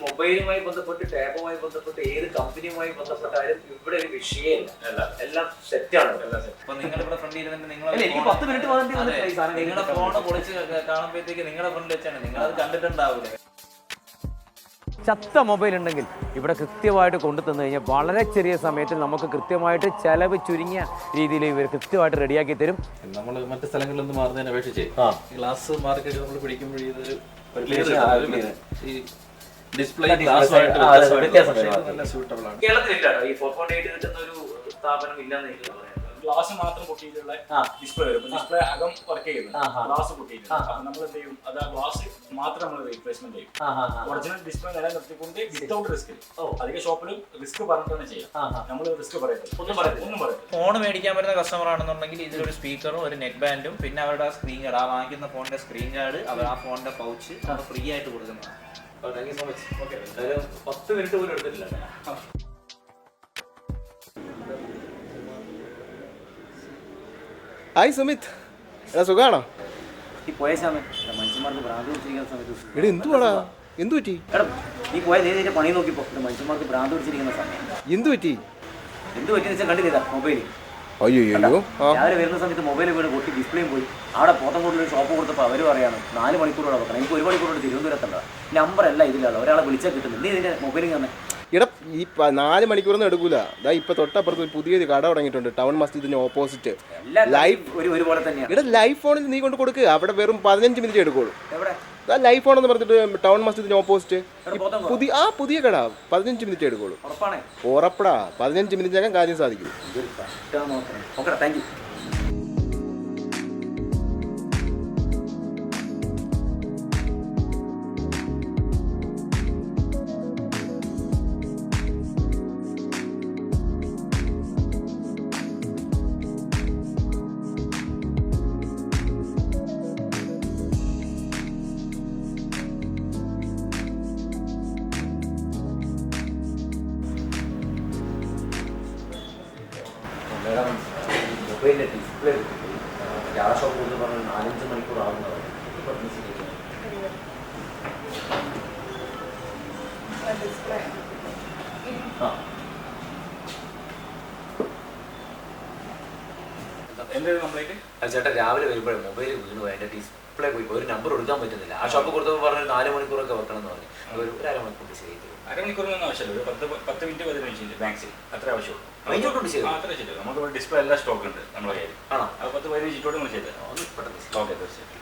മൊബൈലുമായി ബന്ധപ്പെട്ട് ടാബുമായി ബന്ധപ്പെട്ട് ഏത് കമ്പനിയുമായി ബന്ധപ്പെട്ടാലും ഇവിടെ ഒരു വിഷയമില്ല എല്ലാം സെറ്റാണ് നിങ്ങളുടെ നിങ്ങൾ ഇവിടെ ഫ്രണ്ട് ഇരുന്നിട്ട് നിങ്ങൾ അല്ല, എനിക്ക് പത്ത് മിനിറ്റ് വന്നിട്ട് വന്നിട്ട് ഈ സാധനം നിങ്ങളുടെ ഫോണ് ഫോൺ പൊളിച്ച് കാണുമ്പോഴത്തേക്ക് നിങ്ങളുടെ ഫ്രണ്ട് വെച്ചാണ്. നിങ്ങൾ അത് കണ്ടിട്ടുണ്ടാവില്ല ചത്ത മൊബൈൽ ഉണ്ടെങ്കിൽ ഇവിടെ കൃത്യമായിട്ട് കൊണ്ടു തന്നു കഴിഞ്ഞാൽ വളരെ ചെറിയ സമയത്തിൽ നമുക്ക് കൃത്യമായിട്ട് ചെലവ് ചുരുങ്ങിയ രീതിയിൽ ഇവർ കൃത്യമായിട്ട് റെഡിയാക്കി തരും. നമ്മൾ മറ്റു സ്ഥലങ്ങളിൽ നിന്ന് മാറുന്നതിനെ അപേക്ഷിച്ച് ആ. ഗ്ലാസ് മാർക്കറ്റ് നമ്മൾ പിടിക്കുമ്പോഴേ. ഈ ഡിസ്പ്ലേ ഗ്ലാസ് ആയിട്ട് കേരളത്തിലില്ല ഈ ഫോർ പോയിന്റ് എയ്റ്റ് കിട്ടുന്ന ഒരു സ്ഥാപനം ഇല്ലെന്ന് എനിക്ക് ഗ്ലാസ് മാത്രം പൊട്ടിയിട്ടുള്ള ഡിസ്പ്ലേ വരും. ഡിസ്പ്ലേ അകം വർക്ക് ചെയ്യുന്നത്. ഗ്ലാസ് പൊട്ടിയിട്ടുണ്ട്. അപ്പൊ നമ്മൾ എന്ത് ചെയ്യും? അത് ആ ഗ്ലാസ് മാത്രം നമ്മൾ റീപ്ലേസ്മെന്റ് ചെയ്യും. ഒറിജിനൽ ഡിസ്പ്ലേ നിലനിർത്തിക്കൊണ്ട് വിത്തൗട്ട് റിസ്ക് ഓ. അധിക ഷോപ്പിലും റിസ്ക് പറഞ്ഞിട്ടാണ് ചെയ്യാം. നമ്മൾ റിസ്ക് പറയുന്നത് ഒന്നും പറയത്തില്ല. ഒന്നും പറയത്തില്ല ഫോൺ മേടിക്കാൻ വരുന്ന കസ്റ്റമർ ആണെന്നുണ്ടെങ്കിൽ ഇതിലൊരു സ്പീക്കറും ഒരു നെറ്റ് ബാൻഡും പിന്നെ അവരുടെ ആ സ്ക്രീൻ കാർഡ് ആ വാങ്ങിക്കുന്ന ഫോണിന്റെ സ്ക്രീൻ കാർഡ് അവർ ആ ഫോണിന്റെ പൗച്ച് ഫ്രീ ആയിട്ട് കൊടുക്കുന്നതാണ്. Thank you so much okay എന്തായാലും പത്ത് മിനിറ്റ് പോലും എടുത്തിട്ടില്ല. ഹായ് സുമിത്. എടാ സുഖാണോ? ഈ പോയ സമയം മനുഷ്യന്മാർക്ക് ഭ്രാന്ത് പിടിച്ചിരിക്കുന്ന സമയത്ത് എടാ എന്തുവാടാ? എന്തു പറ്റി? എടാ നീ പോയ പണി നോക്കിപ്പോ. ഇവിടെ മനുഷ്യന്മാർക്ക് ഭ്രാന്ത് പിടിച്ചിരിക്കുന്ന സമയം. എന്തു പറ്റി? എന്ത് പറ്റിയെന്ന് വെച്ചാൽ കണ്ടില്ല അയ്യോ അയ്യോ ആ. രാവിലെ വരുന്ന സമയത്ത് മൊബൈൽ വീട് പൊട്ടി ഡിസ്പ്ലേയും പോയി. അവിടെ പോത്തങ്കോട്ടിൽ ഒരു ഷോപ്പ് കൊടുത്തപ്പോൾ അവർ പറയാണ് നാല് മണിക്കൂറോടെ വെക്കണം. എനിക്ക് ഒരു മണിക്കൂറോടെ തിരുവനന്തപുരത്തുണ്ട് നമ്പർ അല്ല ഇതിലുള്ള. ഒരാളെ വിളിച്ചാൽ കിട്ടുന്നില്ല നീ ഇതിന്റെ മൊബൈലിൽ തന്നെ. ഈ നാല് മണിക്കൂറൊന്നും എടുക്കൂല. ദാ ഇപ്പൊ തൊട്ടപ്പുറത്ത് ഒരു പുതിയൊരു കട തുടങ്ങിയിട്ടുണ്ട്. ടൗൺ മസ്ജിദിന്റെ ഓപ്പോസിറ്റ് ലൈഫ് എടാ ലൈവ് ഫോണിൽ നീ കൊണ്ട് കൊടുക്കുക അവിടെ വെറും പതിനഞ്ച് മിനിറ്റ് എടുക്കുള്ളൂ. ലൈവ് ഫോൺ എന്ന് പറഞ്ഞിട്ട് ടൗൺ മസ്ജിദിന്റെ ഓപ്പോസിറ്റ് പുതിയ ആ പുതിയ കട. പതിനഞ്ച് മിനിറ്റ് എടുക്കുള്ളൂ. ഉറപ്പടാ പതിനഞ്ച് ഞാൻ കാര്യം സാധിക്കും. മേഡം മൊബൈലിന്റെ ഡിസ്പ്ലേ വെച്ചിട്ട് ക്യാഷ് ഓഫ് എന്ന് പറഞ്ഞാൽ നാലഞ്ച് മണിക്കൂർ ആകുന്നതാണ് ചേട്ടാ രാവിലെ വരുമ്പോഴേ മൊബൈൽ വീണു പോയി. അതിന്റെ ഡിസ്പ്ലേ പോയി ഒരു നമ്പർ കൊടുക്കാൻ പറ്റുന്നില്ല. ആ ഷോപ്പ് കൊടുത്തപ്പോൾ പറഞ്ഞു നാല് മണിക്കൂറൊക്കെ വെക്കണം എന്ന് പറഞ്ഞു ഒരു ഒരു അരമണിക്കൂർ ശരി അരമണിക്കൂറൊന്നും ആവശ്യമില്ല. ഒരു പത്ത് പത്ത് മിനിറ്റ് പതിനഞ്ച് മിനിറ്റ് മാക്സിമം അത്ര ആവശ്യമുള്ളൂ. അത്ര ചെയ്തു? നമുക്ക് ഡിസ്പ്ലേ എല്ലാ സ്റ്റോക്ക് ഉണ്ട് നമ്മളെ കയ്യിൽ. ആണോ? അത് പത്ത് പതിനഞ്ച് മിനിറ്റോട് നമ്മൾ ചെയ്തത് ശരി. ഓക്കെ തീർച്ചയായിട്ടും.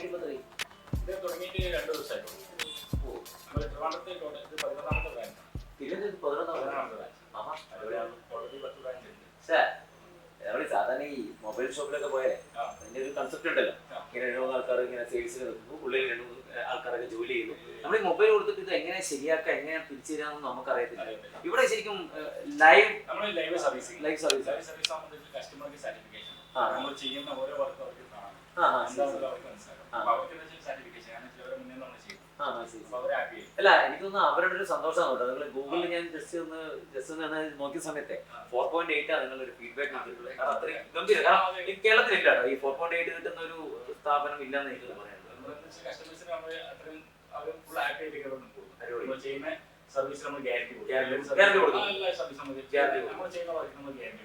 ഇത് തുടങ്ങിയിട്ട്? ഇത് രണ്ട് ദിവസമായിട്ടുള്ളൂ നമ്മൾ ട്രിവാൻഡ്രത്തേക്ക് ഓർഡർ- ഇത് പതിനൊന്നാമത്തെ ബ്രാഞ്ച് പതിനൊന്നാം പതിനൊന്നാമത്തെ ബ്രാഞ്ച് ആഹാ അവിടെയാണ് ഓൾറെഡി പത്ത് ബ്രാഞ്ച് ഉണ്ട് സാർ നമ്മൾ സാധാരണ ഈ മൊബൈൽ ഷോപ്പിലൊക്കെ പോയാലേ ആ. അതിന്റെ ഒരു കൺസെപ്റ്റ് ഉണ്ടല്ലോ. ഇങ്ങനെ രണ്ട് മൂന്ന് ആൾക്കാർ ഇങ്ങനെ സെയിൽസിന് നിൽക്കുന്നു ഉള്ളിൽ രണ്ട് മൂന്ന് ആൾക്കാരൊക്കെ ജോലി ചെയ്യുന്നു. നമ്മൾ ഈ മൊബൈൽ കൊടുത്തിട്ട് ഇത് എങ്ങനെ ശരിയാക്കുക എങ്ങനെ തിരിച്ചു നമുക്ക് അറിയത്തില്ല. ഇവിടെ ശരിക്കും live live service live service service കസ്റ്റമർക്ക് സർട്ടിഫിക്കേഷൻ ആ. നമ്മൾ ചെയ്യുന്ന ഓരോ വർക്ക് അവർക്ക് കാണാം ആ ആ ശരി, എന്താണെന്ന് ശരി. അവർക്ക് മനസ്സിലാക്കാം ആ. അപ്പോൾ അവർക്ക് സാറ്റിസ്ഫിക്കേഷൻ കാരണം ചിലവരെ മുന്നേ നമ്മൾ ചെയ്യും ആ ആ, ശരി, ശരി. അപ്പോൾ അവർ ഹാപ്പി ആയി അല്ല എനിക്ക് തോന്നുന്നു ഒരു സന്തോഷമാണ് നിങ്ങൾ ഗൂഗിളിൽ ഞാൻ ജസ്റ്റ് ഒന്ന് ജസ്റ്റ് ഒന്ന് നോക്കിയ സമയത്തെ. ഫോർ പോയിന്റ് എയ്റ്റ് ആണ് നിങ്ങളൊരു ഫീഡ്ബാക്ക് കിട്ടിയിട്ടുള്ളത് കാരണം അത്രയും ഗംഭീരം. കാരണം ഈ കേരളത്തിലില്ല ഈ ഫോർ പോയിന്റ് എയ്റ്റ് കിട്ടുന്ന ഒരു സ്ഥാപനം ഇല്ലെന്ന് എനിക്ക് പറയുന്നത് സർവീസ് നമ്മൾ ഗ്യാരണ്ടി കൊടുക്കും. നമ്മൾ കൊടുക്കും.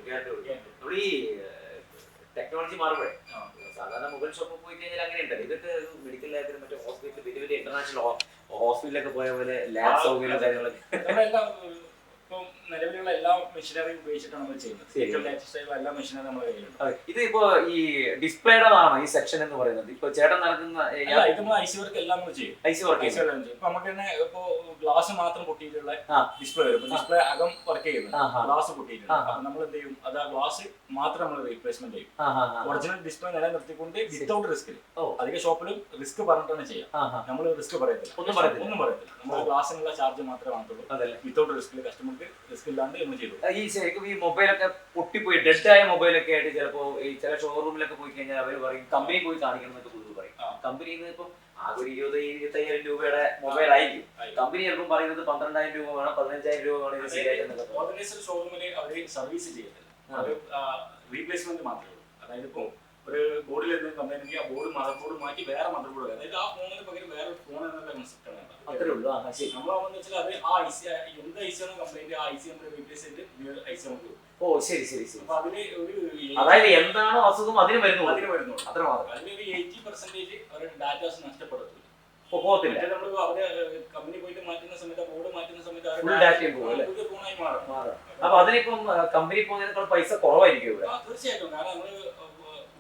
ഗ്യാരണ്ടി കൊടുക്കും. ഈ ടെക്നോളജി മാറുമ്പോഴേ. സാധാരണ മൊബൈൽ ഷോപ്പിൽ പോയി കഴിഞ്ഞാൽ അങ്ങനെ ഉണ്ടല്ലോ ഇതൊക്കെ മെഡിക്കൽ ലാബിലും മറ്റേ ഹോസ്പിറ്റൽ വലിയ വലിയ ഇന്റർനാഷണൽ ഹോസ്പിറ്റലൊക്കെ പോയ പോലെ ലാബ് സൗകര്യം കാര്യങ്ങളൊക്കെ. ഇപ്പം നിലവിലുള്ള എല്ലാ മെഷീനറിയും ഉപയോഗിച്ചിട്ടാണ് നമ്മൾ ചെയ്യുന്നത്. ഏറ്റവും ലേറ്റസ്റ്റ് ആയിട്ടുള്ള എല്ലാ മെഷീനറി നമ്മുടെ കയ്യിലുണ്ട്. ഇത് ഇപ്പോ ഈ ഡിസ്പ്ലേയുടേതാണോ ഈ സെക്ഷൻ എന്ന് പറയുന്നത്? ഇപ്പൊ ചേട്ടൻ നടക്കുന്ന ഇത് നമ്മൾ ഐസി വർക്ക് എല്ലാം നമ്മൾ ചെയ്യും. ഐസി വർക്ക് ഐസി വർക്ക് ചെയ്യും. ഇപ്പൊ നമുക്ക് തന്നെ ഇപ്പോ ഗ്ലാസ് മാത്രം പൊട്ടിയിട്ടുള്ള ഡിസ്പ്ലേ വരും. ഡിസ്പ്ലേ അകം വർക്ക് ചെയ്യുന്നത് ഗ്ലാസ് പൊട്ടിയിട്ടുണ്ട്. അപ്പൊ നമ്മൾ എന്ത് ചെയ്യും? അത് ആ ഗ്ലാസ് മാത്രം നമ്മൾ റീപ്ലേസ്മെന്റ് ചെയ്യും. ഒറിജിനൽ ഡിസ്പ്ലേ നിലനിർത്തിക്കൊണ്ട് വിത്തൗട്ട് റിസ്ക്. അധിക ഷോപ്പിലും റിസ്ക് പറഞ്ഞിട്ടാണ് ചെയ്യാം. നമ്മൾ റിസ്ക് പറയത്തില്ല. ഒന്നും പറയത്തില്ല. ഒന്നും പറയത്തില്ല. നമ്മൾ ഗ്ലാസിനുള്ള ചാർജ് മാത്രമേ വാങ്ങത്തുള്ളൂ അതല്ല? വിത്തൗട്ട് റിസ്കിൽ കസ്റ്റമർക്ക് റിസ്ക് ഇല്ലാണ്ട് നമ്മൾ ചെയ്തു. ഈ ശരിക്കും ഈ മൊബൈലൊക്കെ പൊട്ടിപ്പോയി ഡെഡ് ആയ മൊബൈലൊക്കെ ആയിട്ട് ചിലപ്പോ ഈ ചില ഷോറൂമിലൊക്കെ പോയി കഴിഞ്ഞാൽ അവർ പറയും കമ്പനി പോയി കാണിക്കണം എന്നൊക്കെ പൊതുവെ പറയും. കമ്പനിയിൽ നിന്ന് ഇപ്പം ആകെ ഒരു ഇരുപത് ഇരുപത്തയ്യായിരം രൂപയുടെ മൊബൈൽ ആയിരിക്കും. കമ്പനി ചിലപ്പം പറയുന്നത് പന്ത്രണ്ടായിരം രൂപ വേണം പതിനഞ്ചായിരം രൂപ വേണം ഇത് ശരിയായിട്ട് ഓർഗനൈസർ ഷോറൂമിൽ അവർ സർവീസ് ചെയ്യത്തില്ല അവർ റീപ്ലേസ്മെന്റ് മാത്രമേ ഉള്ളൂ. അതായത് ഇപ്പോൾ ഒരു ബോർഡിൽ എന്തെങ്കിലും കംപ്ലൈന്റ് ഉണ്ടെങ്കിൽ ആ ബോർഡ് മദർ ബോർഡ് മാറ്റി വേറെ മദർ ബോർഡ് അതായത് ആ ഫോണിന് പകരം വേറെ ഫോൺ എന്നുള്ള കൺസെപ്റ്റാണ് അത്രേ ഉള്ളൂ. ആ ശരി. വെച്ചാൽ അത് ആ ഐ സി എന്ത് ഐ സി ആണ് കംപ്ലൈന്റ് ആ ഐ സി നമ്മൾ റീപ്ലേസ് ചെയ്തിട്ട് ഐ സി നമുക്ക് ഓ ശരി ശരി ശരി. അപ്പൊ അതിന് ഒരു അതായത് എന്താണോ അസുഖം അതിന് വരുന്നു അതിന് വരുന്നു അത്ര മാത്രം അതിലൊരു എയ്റ്റി പെർസെന്റേജ് അവരുടെ ഡാറ്റാസ് നഷ്ടപ്പെടുന്നു പോകത്തില്ല. നമ്മൾ അവരെ കമ്പനി പോയിട്ട് മാറ്റുന്ന സമയത്ത് ബോർഡ് മാറ്റുന്ന സമയത്ത്? പുതിയ ഫോണായി മാറും. അപ്പൊ അതിനിപ്പം കമ്പനി പോകുന്നതിനേക്കാൾ പൈസ കുറവായിരിക്കും ഇവിടെ. തീർച്ചയായിട്ടും. കാരണം നമ്മൾ